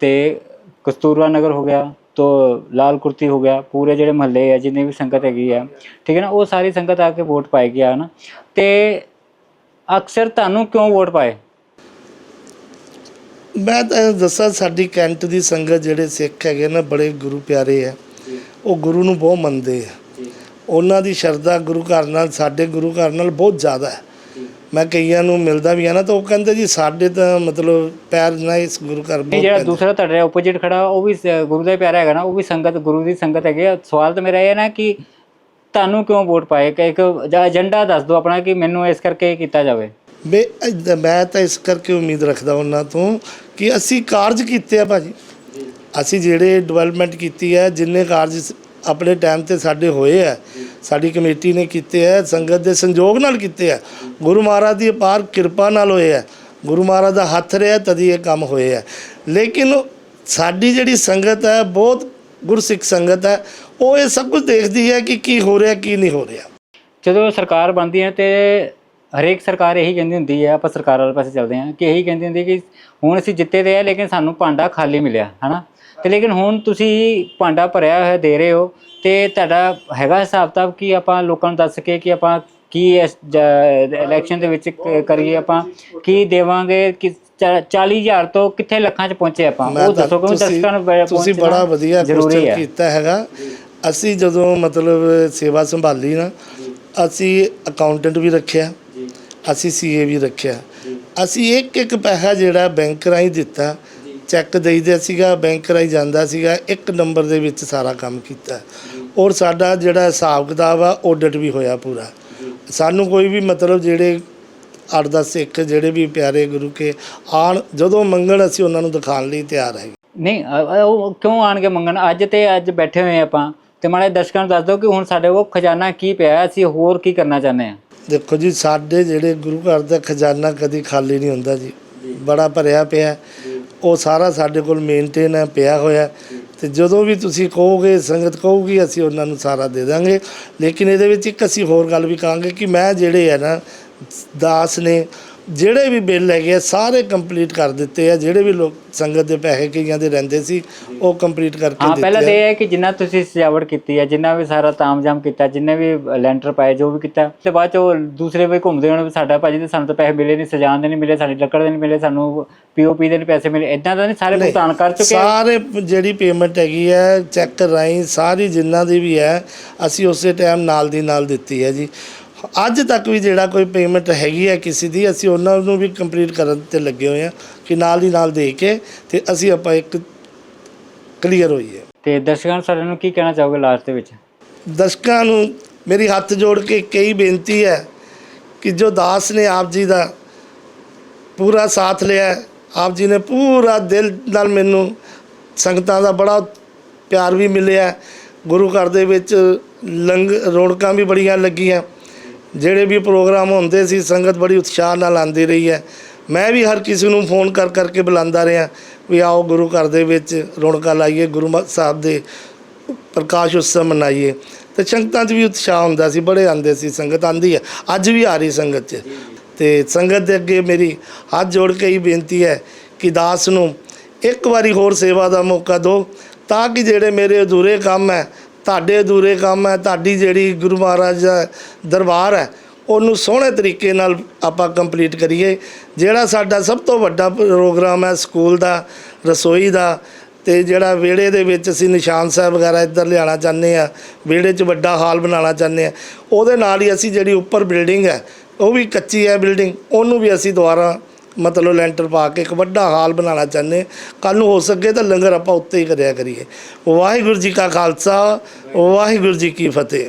A: ਤੇ ਕਸਤੂਰਬਾ ਨਗਰ ਹੋ ਗਿਆ ਤੋ ਲਾਲ ਕੁਰਤੀ ਹੋ ਗਿਆ ਪੂਰੇ ਜਿਹੜੇ ਮਹੱਲੇ ਆ ਜਿੰਨੇ ਵੀ ਸੰਗਤ ਹੈਗੀ ਆ ਠੀਕ ਹੈ ਨਾ ਉਹ ਸਾਰੀ ਸੰਗਤ ਆ ਕੇ ਵੋਟ ਪਾਏਗੀ ਆ ਨਾ ਤੇ ਅਕਸਰ ਤੁਹਾਨੂੰ ਕਿਉਂ ਵੋਟ ਪਾਏ?
B: ਮੈਂ ਤਾਂ ਦੱਸਾਂ ਸਾਡੀ ਕੈਂਟ ਦੀ ਸੰਗਤ ਜਿਹੜੇ ਸਿੱਖ ਹੈਗੇ ਨਾ ਬੜੇ ਗੁਰੂ ਪਿਆਰੇ ਆ। ਉਹ ਗੁਰੂ ਨੂੰ ਬਹੁਤ ਮੰਨਦੇ ਆ। ਉਹਨਾਂ ਦੀ ਸ਼ਰਧਾ ਗੁਰੂ ਘਰ ਨਾਲ ਸਾਡੇ ਗੁਰੂ ਘਰ ਨਾਲ ਬਹੁਤ ਜ਼ਿਆਦਾ ਹੈ। ਮੈਂ ਕਈਆਂ ਨੂੰ ਮਿਲਦਾ ਵੀ ਆ ਨਾ ਤਾਂ ਉਹ ਕਹਿੰਦੇ ਜੀ ਸਾਡੇ ਤਾਂ ਮਤਲਬ ਪੈਰ ਨਾ ਇਸ ਗੁਰੂ ਘਰ ਬਹੁਤ
A: ਜਿਹੜਾ
B: ਪੈਂਦੇ।
A: ਦੂਸਰਾ ਤੁਹਾਡੇ ਆਪੋਜੀਟ ਖੜਾ ਉਹ ਵੀ ਸ- ਗੁਰੂ ਦਾ ਹੀ ਪਿਆਰਾ ਹੈਗਾ ਨਾ ਉਹ ਵੀ ਸੰਗਤ ਗੁਰੂ ਦੀ ਸੰਗਤ ਹੈਗੀ ਆ। ਸਵਾਲ ਤਾਂ ਮੇਰਾ ਇਹ ਹੈ ਨਾ ਕਿ ਤੁਹਾਨੂੰ ਕਿਉਂ ਵੋਟ ਪਾਏ? ਕਿ ਇੱਕ ਏਜੰਡਾ ਦੱਸ ਦਿਓ ਆਪਣਾ ਕਿ ਮੈਨੂੰ ਇਸ ਕਰਕੇ ਇਹ ਕੀਤਾ ਜਾਵੇ।
B: ਬੇ ਮੈਂ ਤਾਂ ਇਸ ਕਰਕੇ ਉਮੀਦ ਰੱਖਦਾ ਉਹਨਾਂ ਤੋਂ ਕਿ ਅਸੀਂ ਕਾਰਜ ਕੀਤੇ ਆ ਭਾਜੀ। ਅਸੀਂ ਜਿਹੜੇ ਡਿਵੈਲਪਮੈਂਟ ਕੀਤੀ ਹੈ ਜਿੰਨੇ ਕਾਰਜ ਸ- ਆਪਣੇ ਟਾਈਮ ਤੇ ਸਾਡੇ ਹੋਏ ਆ। ਸਾਡੀ ਕਮੇਟੀ ਨੇ ਕੀਤੇ ਆ, ਸੰਗਤ ਦੇ ਸੰਯੋਗ ਨਾਲ ਕੀਤੇ ਆ। ਗੁਰੂ ਮਹਾਰਾਜ ਦੀ ਅਪਾਰ ਕਿਰਪਾ ਨਾਲ ਹੋਏ ਆ। ਗੁਰੂ ਮਹਾਰਾਜ ਦਾ ਹੱਥ ਰਿਹਾ, ਤਦੀ ਇਹ ਕੰਮ ਹੋਏ ਆ। ਲੇਕਿਨ ਸਾਡੀ ਜਿਹੜੀ ਸੰਗਤ ਹੈ, ਬਹੁਤ ਗੁਰਸਿੱਖ ਸੰਗਤ ਹੈ, ਉਹ ਇਹ ਸਭ ਕੁਝ ਦੇਖਦੀ ਹੈ ਕਿ ਕੀ ਹੋ ਰਿਹਾ, ਕੀ ਨਹੀਂ ਹੋ ਰਿਹਾ।
A: ਜਦੋਂ ਸਰਕਾਰ ਬਣਦੀ ਹੈ ਤੇ ਹਰੇਕ ਸਰਕਾਰ ਇਹੀ ਕਹਿੰਦੀ ਹੁੰਦੀ ਹੈ, ਆਪਾਂ ਸਰਕਾਰ ਵਾਲੇ ਪਾਸੇ ਚੱਲਦੇ ਹਾਂ ਕਿ ਇਹੀ ਕਹਿੰਦੀ ਹੁੰਦੀ ਹੈ ਕਿ ਹੁਣ ਅਸੀਂ ਜਿੱਤੇ ਦੇ ਆ, ਲੇਕਿਨ ਸਾਨੂੰ ਭਾਂਡਾ ਖਾਲੀ ਮਿਲਿਆ, ਹਨਾ? ਤੇ ਲੇਕਿਨ ਹੁਣ ਤੁਸੀਂ ਭਾਂਡਾ ਭਰਿਆ ਹੋਇਆ ਦੇ ਰਹੇ ਹੋ ਤੇ ਤੁਹਾਡਾ ਹੈਗਾ ਹਿਸਾਬ ਕਿਤਾਬ ਕਿ ਆਪਾਂ ਲੋਕਾਂ ਨੂੰ ਦੱਸ ਸਕੇ ਕਿ ਆਪਾਂ ਕੀ ਇਸ ਇਲੈਕਸ਼ਨ ਦੇ ਵਿੱਚ ਕ- ਕਰੀਏ ਆਪਾਂ ਕੀ ਦੇਵਾਂਗੇ ਕਿ 40000 ਤੋਂ ਕਿੱਥੇ ਲੱਖਾਂ ਚ ਪਹੁੰਚੇ ਆਪਾਂ? ਉਹ ਦੱਸੋ
B: ਤੁਸੀਂ-
A: ਦਰਸ਼ਕਾਂ ਨੂੰ
B: ਤੁਸੀਂ ਬੜਾ ਵਧੀਆ ਕੁਐਸਚਨ ਕੀਤਾ ਹੈਗਾ। ਅਸੀਂ ਜਦੋਂ ਮਤਲਬ ਸੇਵਾ ਸੰਭਾਲੀ ਨਾ ਅਸੀਂ ਅਕਾਊਂਟੈਂਟ ਵੀ ਰੱਖਿਆ ਅਸੀਂ ਸੀਏ ਵੀ ਰੱਖਿਆ। ਅਸੀਂ ਇੱਕ ਇੱਕ ਪੈਸਾ ਜਿਹੜਾ ਬੈਂਕ ਰਾਹੀਂ ਦਿੱਤਾ ਚੈੱਕ ਦੇਈਦਾ ਸੀਗਾ ਬੈਂਕ ਰਾਹੀਂ ਜਾਂਦਾ ਸੀਗਾ ਇੱਕ ਨੰਬਰ ਦੇ ਵਿੱਚ ਸਾਰਾ ਕੰਮ ਕੀਤਾ। ਔਰ ਸਾਡਾ ਜਿਹੜਾ ਹਿਸਾਬ ਕਿਤਾਬ ਆ ਆਡਿਟ ਵੀ ਹੋਇਆ ਪੂਰਾ। ਸਾਨੂੰ ਕੋਈ ਵੀ ਮਤਲਬ ਜਿਹੜੇ ਅੱਠ ਦਸ ਸਿੱਖ ਜਿਹੜੇ ਵੀ ਪਿਆਰੇ ਗੁਰੂ ਕੇ ਆਣ ਜਦੋਂ ਮੰਗਣ ਅਸੀਂ ਉਹਨਾਂ ਨੂੰ ਦਿਖਾਉਣ ਲਈ ਤਿਆਰ ਹੈਗੇ।
A: ਨਹੀਂ ਅ- ਅ- ਉਹ ਕਿਉਂ ਆਣਗੇ ਮੰਗਣ? ਅੱਜ ਤੇ ਅੱਜ ਬੈਠੇ ਹੋਏ ਆਪਾਂ। ਤੇ ਮਾੜੇ ਦਰਸ਼ਕਾਂ ਨੂੰ ਦੱਸ ਦਿਓ ਕਿ ਹੁਣ ਸਾਡੇ ਕੋਲ ਖਜ਼ਾਨਾ ਕੀ ਪਿਆ ਹੈ, ਅਸੀਂ ਹੋਰ ਕੀ ਕਰਨਾ ਚਾਹੁੰਦੇ ਹਾਂ?
B: ਦੇਖੋ ਜੀ ਸਾਡੇ ਜਿਹੜੇ ਗੁਰੂ ਘਰ ਦਾ ਖਜ਼ਾਨਾ ਕਦੀ ਖਾਲੀ ਨਹੀਂ ਹੁੰਦਾ ਜੀ। ਬੜਾ ਭਰਿਆ ਪਿਆ ਹੈ। ਉਹ ਸਾਰਾ ਸਾਡੇ ਕੋਲ ਮੇਨਟੇਨ ਹੈ, ਪਿਆ ਹੋਇਆ ਹੈ। ਤੇ ਜਦੋਂ ਵੀ ਤੁਸੀਂ ਕਹੋਗੇ, ਸੰਗਤ ਕਹੂਗੀ, ਅਸੀਂ ਉਹਨਾਂ ਨੂੰ ਸਾਰਾ ਦੇ ਦਾਂਗੇ ਲੇਕਿਨ ਇਹਦੇ ਵਿੱਚ ਇੱਕ ਅਸੀਂ ਹੋਰ ਗੱਲ ਵੀ ਕਹਾਂਗੇ ਕਿ ਮੈਂ ਜਿਹੜੇ ਹੈ ਨਾ, ਦਾਸ ਨੇ ਜਿਹੜੇ ਵੀ ਬਿੱਲ ਹੈਗੇ ਆ ਸਾਰੇ ਕੰਪਲੀਟ ਕਰ ਦਿੱਤੇ ਆ ਜਿਹੜੇ ਵੀ ਲੋਕ ਸੰਗਤ ਦੇ ਪੈਸੇ ਕਈਆਂ ਦੇ ਰਹਿੰਦੇ ਸੀ ਉਹ ਕੰਪਲੀਟ ਕਰਕੇ
A: ਹਾਂ
B: ਦਿੱਤੇ
A: ਪਹਿਲਾਂ
B: ਆ।
A: ਤੇ ਇਹ ਹੈ ਕਿ ਜਿੰਨਾ ਤੁਸੀਂ ਸਜਾਵਟ ਕੀਤੀ ਹੈ ਜਿੰਨਾ ਵੀ ਸਾਰਾ ਤਾਮਜਾਮ ਕੀਤਾ ਜਿੰਨੇ ਵੀ ਲੈਂਟਰ ਪਾਏ ਜੋ ਵੀ ਕੀਤਾ ਤੇ ਬਾਅਦ ਚ ਉਹ ਦੂਸਰੇ ਵੀ ਘੁੰਮਦੇ ਹੋਣ ਵੀ ਸਾਡਾ ਭਾਜੀ ਤੇ ਸਾਨੂੰ ਤਾਂ ਪੈਸੇ ਮਿਲੇ ਨਹੀਂ ਸਜਾਉਣ ਦੇ ਨਹੀਂ ਮਿਲੇ ਸਾਡੀ ਲੱਕੜ ਦੇ ਨਹੀਂ ਮਿਲੇ ਸਾਨੂੰ ਪੀਓਪੀ ਦੇ ਨਹੀਂ ਪੈਸੇ ਮਿਲੇ ਇਦਾਂ ਦਾ ਨਹੀਂ ਸਾਰੇ
B: ਨਹੀਂ,
A: ਭੁਗਤਾਨ ਕਰ ਚੁੱਕੇ।
B: ਸਾਰੇ ਪ- ਜਿਹੜੀ ਪੇਮੈਂਟ ਹੈਗੀ ਹੈ ਚੈੱਕ ਰਾਹੀਂ ਸਾਰੀ ਜਿੰਨਾ ਦੀ ਵੀ ਹੈ ਅਸੀਂ ਉਸੇ ਟਾਈਮ ਨਾਲ ਦੀ ਨਾਲ ਦਿੱਤੀ ਹੈ ਜੀ ਅੱਜ ਤੱਕ ਵੀ ਜਿਹੜਾ ਕੋਈ ਪੇਮੈਂਟ ਹੈਗੀ ਹੈ ਕਿਸੇ ਦੀ ਅਸੀਂ ਉਹਨਾਂ ਨੂੰ ਵੀ ਕੰਪਲੀਟ ਕਰਨ ਤੇ ਲੱਗੇ ਹੋਏ ਹਾਂ ਕਿ ਨਾਲ ਦੀ ਨਾਲ ਦੇ ਕੇ ਤੇ ਅਸੀਂ ਆਪਾਂ ਇੱਕ ਕਲੀਅਰ ਹੋਈਏ।
A: ਤੇ ਦਰਸ਼ਕਾਂ ਨੂੰ ਸਾਡੇ ਨੂੰ ਕੀ ਕਹਿਣਾ ਚਾਹੋਗੇ ਲਾਸਟ ਦੇ ਵਿੱਚ?
B: ਦਰਸ਼ਕਾਂ ਨੂੰ ਮੇਰੀ ਹੱਥ ਜੋੜ ਕੇ ਕਈ ਬੇਨਤੀ ਹੈ ਕਿ ਜੋ ਦਾਸ ਨੇ ਆਪ ਜੀ ਦਾ ਪੂਰਾ ਸਾਥ ਲਿਆ ਹੈ, ਆਪ ਜੀ ਨੇ ਪੂਰਾ ਦਿਲ ਨਾਲ ਮੈਨੂੰ ਸੰਗਤਾਂ ਦਾ ਬੜਾ ਪਿਆਰ ਵੀ ਮਿਲਿਆ। ਹੈ। ਗੁਰੂ ਘਰ ਦੇ ਵਿੱਚ ਲੰਗ ਰੌਣਕਾਂ ਵੀ ਬੜੀਆਂ ਲੱਗੀਆਂ। ਜਿਹੜੇ ਵੀ ਪ੍ਰੋਗਰਾਮ ਹੁੰਦੇ ਸੀ, ਸੰਗਤ ਬੜੀ ਉਤਸ਼ਾਹ ਨਾਲ ਆਉਂਦੀ ਰਹੀ ਹੈ। ਮੈਂ ਵੀ ਹਰ ਕਿਸੇ ਨੂੰ ਫੋਨ ਕਰ ਕਰਕੇ ਬੁਲਾਉਂਦਾ ਰਿਹਾ ਵੀ ਆਓ ਗੁਰੂ ਘਰ ਦੇ ਵਿੱਚ ਰੌਣਕਾਂ ਲਾਈਏ, ਗੁਰੂ ਮ- ਸਾਹਿਬ ਦੇ ਪ੍ਰਕਾਸ਼ ਉਤਸਵ ਮਨਾਈਏ। ਤੇ ਸੰਗਤਾਂ 'ਚ ਵੀ ਉਤਸ਼ਾਹ ਹੁੰਦਾ ਸੀ, ਬੜੇ ਆਉਂਦੇ ਸੀ, ਸੰਗਤ ਆਂਦੀ ਹੈ। ਅੱਜ ਵੀ ਆ ਰਹੀ ਸੰਗਤ 'ਚ। ਤੇ ਸੰਗਤ ਦੇ ਅੱਗੇ ਮੇਰੀ ਹੱਥ ਜੋੜ ਕੇ ਹੀ ਬੇਨਤੀ ਹੈ ਕਿ ਦਾਸ ਨੂੰ ਇੱਕ ਵਾਰੀ ਹੋਰ ਸੇਵਾ ਦਾ ਮੌਕਾ ਦਿਓ, ਤਾਂ ਕਿ ਜਿਹੜੇ ਮੇਰੇ ਅਧੂਰੇ ਕੰਮ ਹੈ ਤੁਹਾਡੇ ਅਧੂਰੇ ਕੰਮ ਹੈ, ਤੁਹਾਡੀ ਜਿਹੜੀ ਗੁਰੂ ਮਹਾਰਾਜ ਦਾ ਦਰਬਾਰ ਹੈ, ਉਹਨੂੰ ਸੋਹਣੇ ਤਰੀਕੇ ਨਾਲ ਆਪਾਂ ਕੰਪਲੀਟ ਕਰੀਏ। ਜਿਹੜਾ ਸਾਡਾ ਸਭ ਤੋਂ ਵੱਡਾ ਪ੍ਰੋਗਰਾਮ ਹੈ, ਸਕੂਲ ਦਾ, ਰਸੋਈ ਦਾ, ਤੇ ਜਿਹੜਾ ਵਿਹੜੇ ਦੇ ਵਿੱਚ ਅਸੀਂ ਨਿਸ਼ਾਨ ਸਾਹਿਬ ਵਗੈਰਾ ਇੱਧਰ ਲਿਆਉਣਾ ਚਾਹੁੰਦੇ ਆ ਵਿਹੜੇ 'ਚ ਵੱਡਾ ਹਾਲ ਬਣਾਉਣਾ ਚਾਹੁੰਦੇ ਆ ਉਹਦੇ ਨਾਲ ਹੀ ਅਸੀਂ ਜਿਹੜੀ ਉੱਪਰ ਬਿਲਡਿੰਗ ਹੈ, ਉਹ ਵੀ ਕੱਚੀ ਹੈ ਬਿਲਡਿੰਗ ਉਹਨੂੰ ਵੀ ਅਸੀਂ ਦੁਬਾਰਾ ਮਤਲਬ ਲੈਂਟਰ ਪਾ ਕੇ ਇੱਕ ਵੱਡਾ ਹਾਲ ਬਣਾਉਣਾ ਚਾਹੁੰਦੇ ਕੱਲ ਨੂੰ ਹੋ ਸਕੇ ਤਾਂ ਲੰਗਰ ਆਪਾਂ ਉੱਤੇ ਹੀ ਕਰਿਆ ਕਰੀਏ। ਵਾਹਿਗੁਰੂ ਜੀ ਕਾ ਖਾਲਸਾ, ਵਾਹਿਗੁਰੂ ਜੀ ਕੀ ਫਤਿਹ।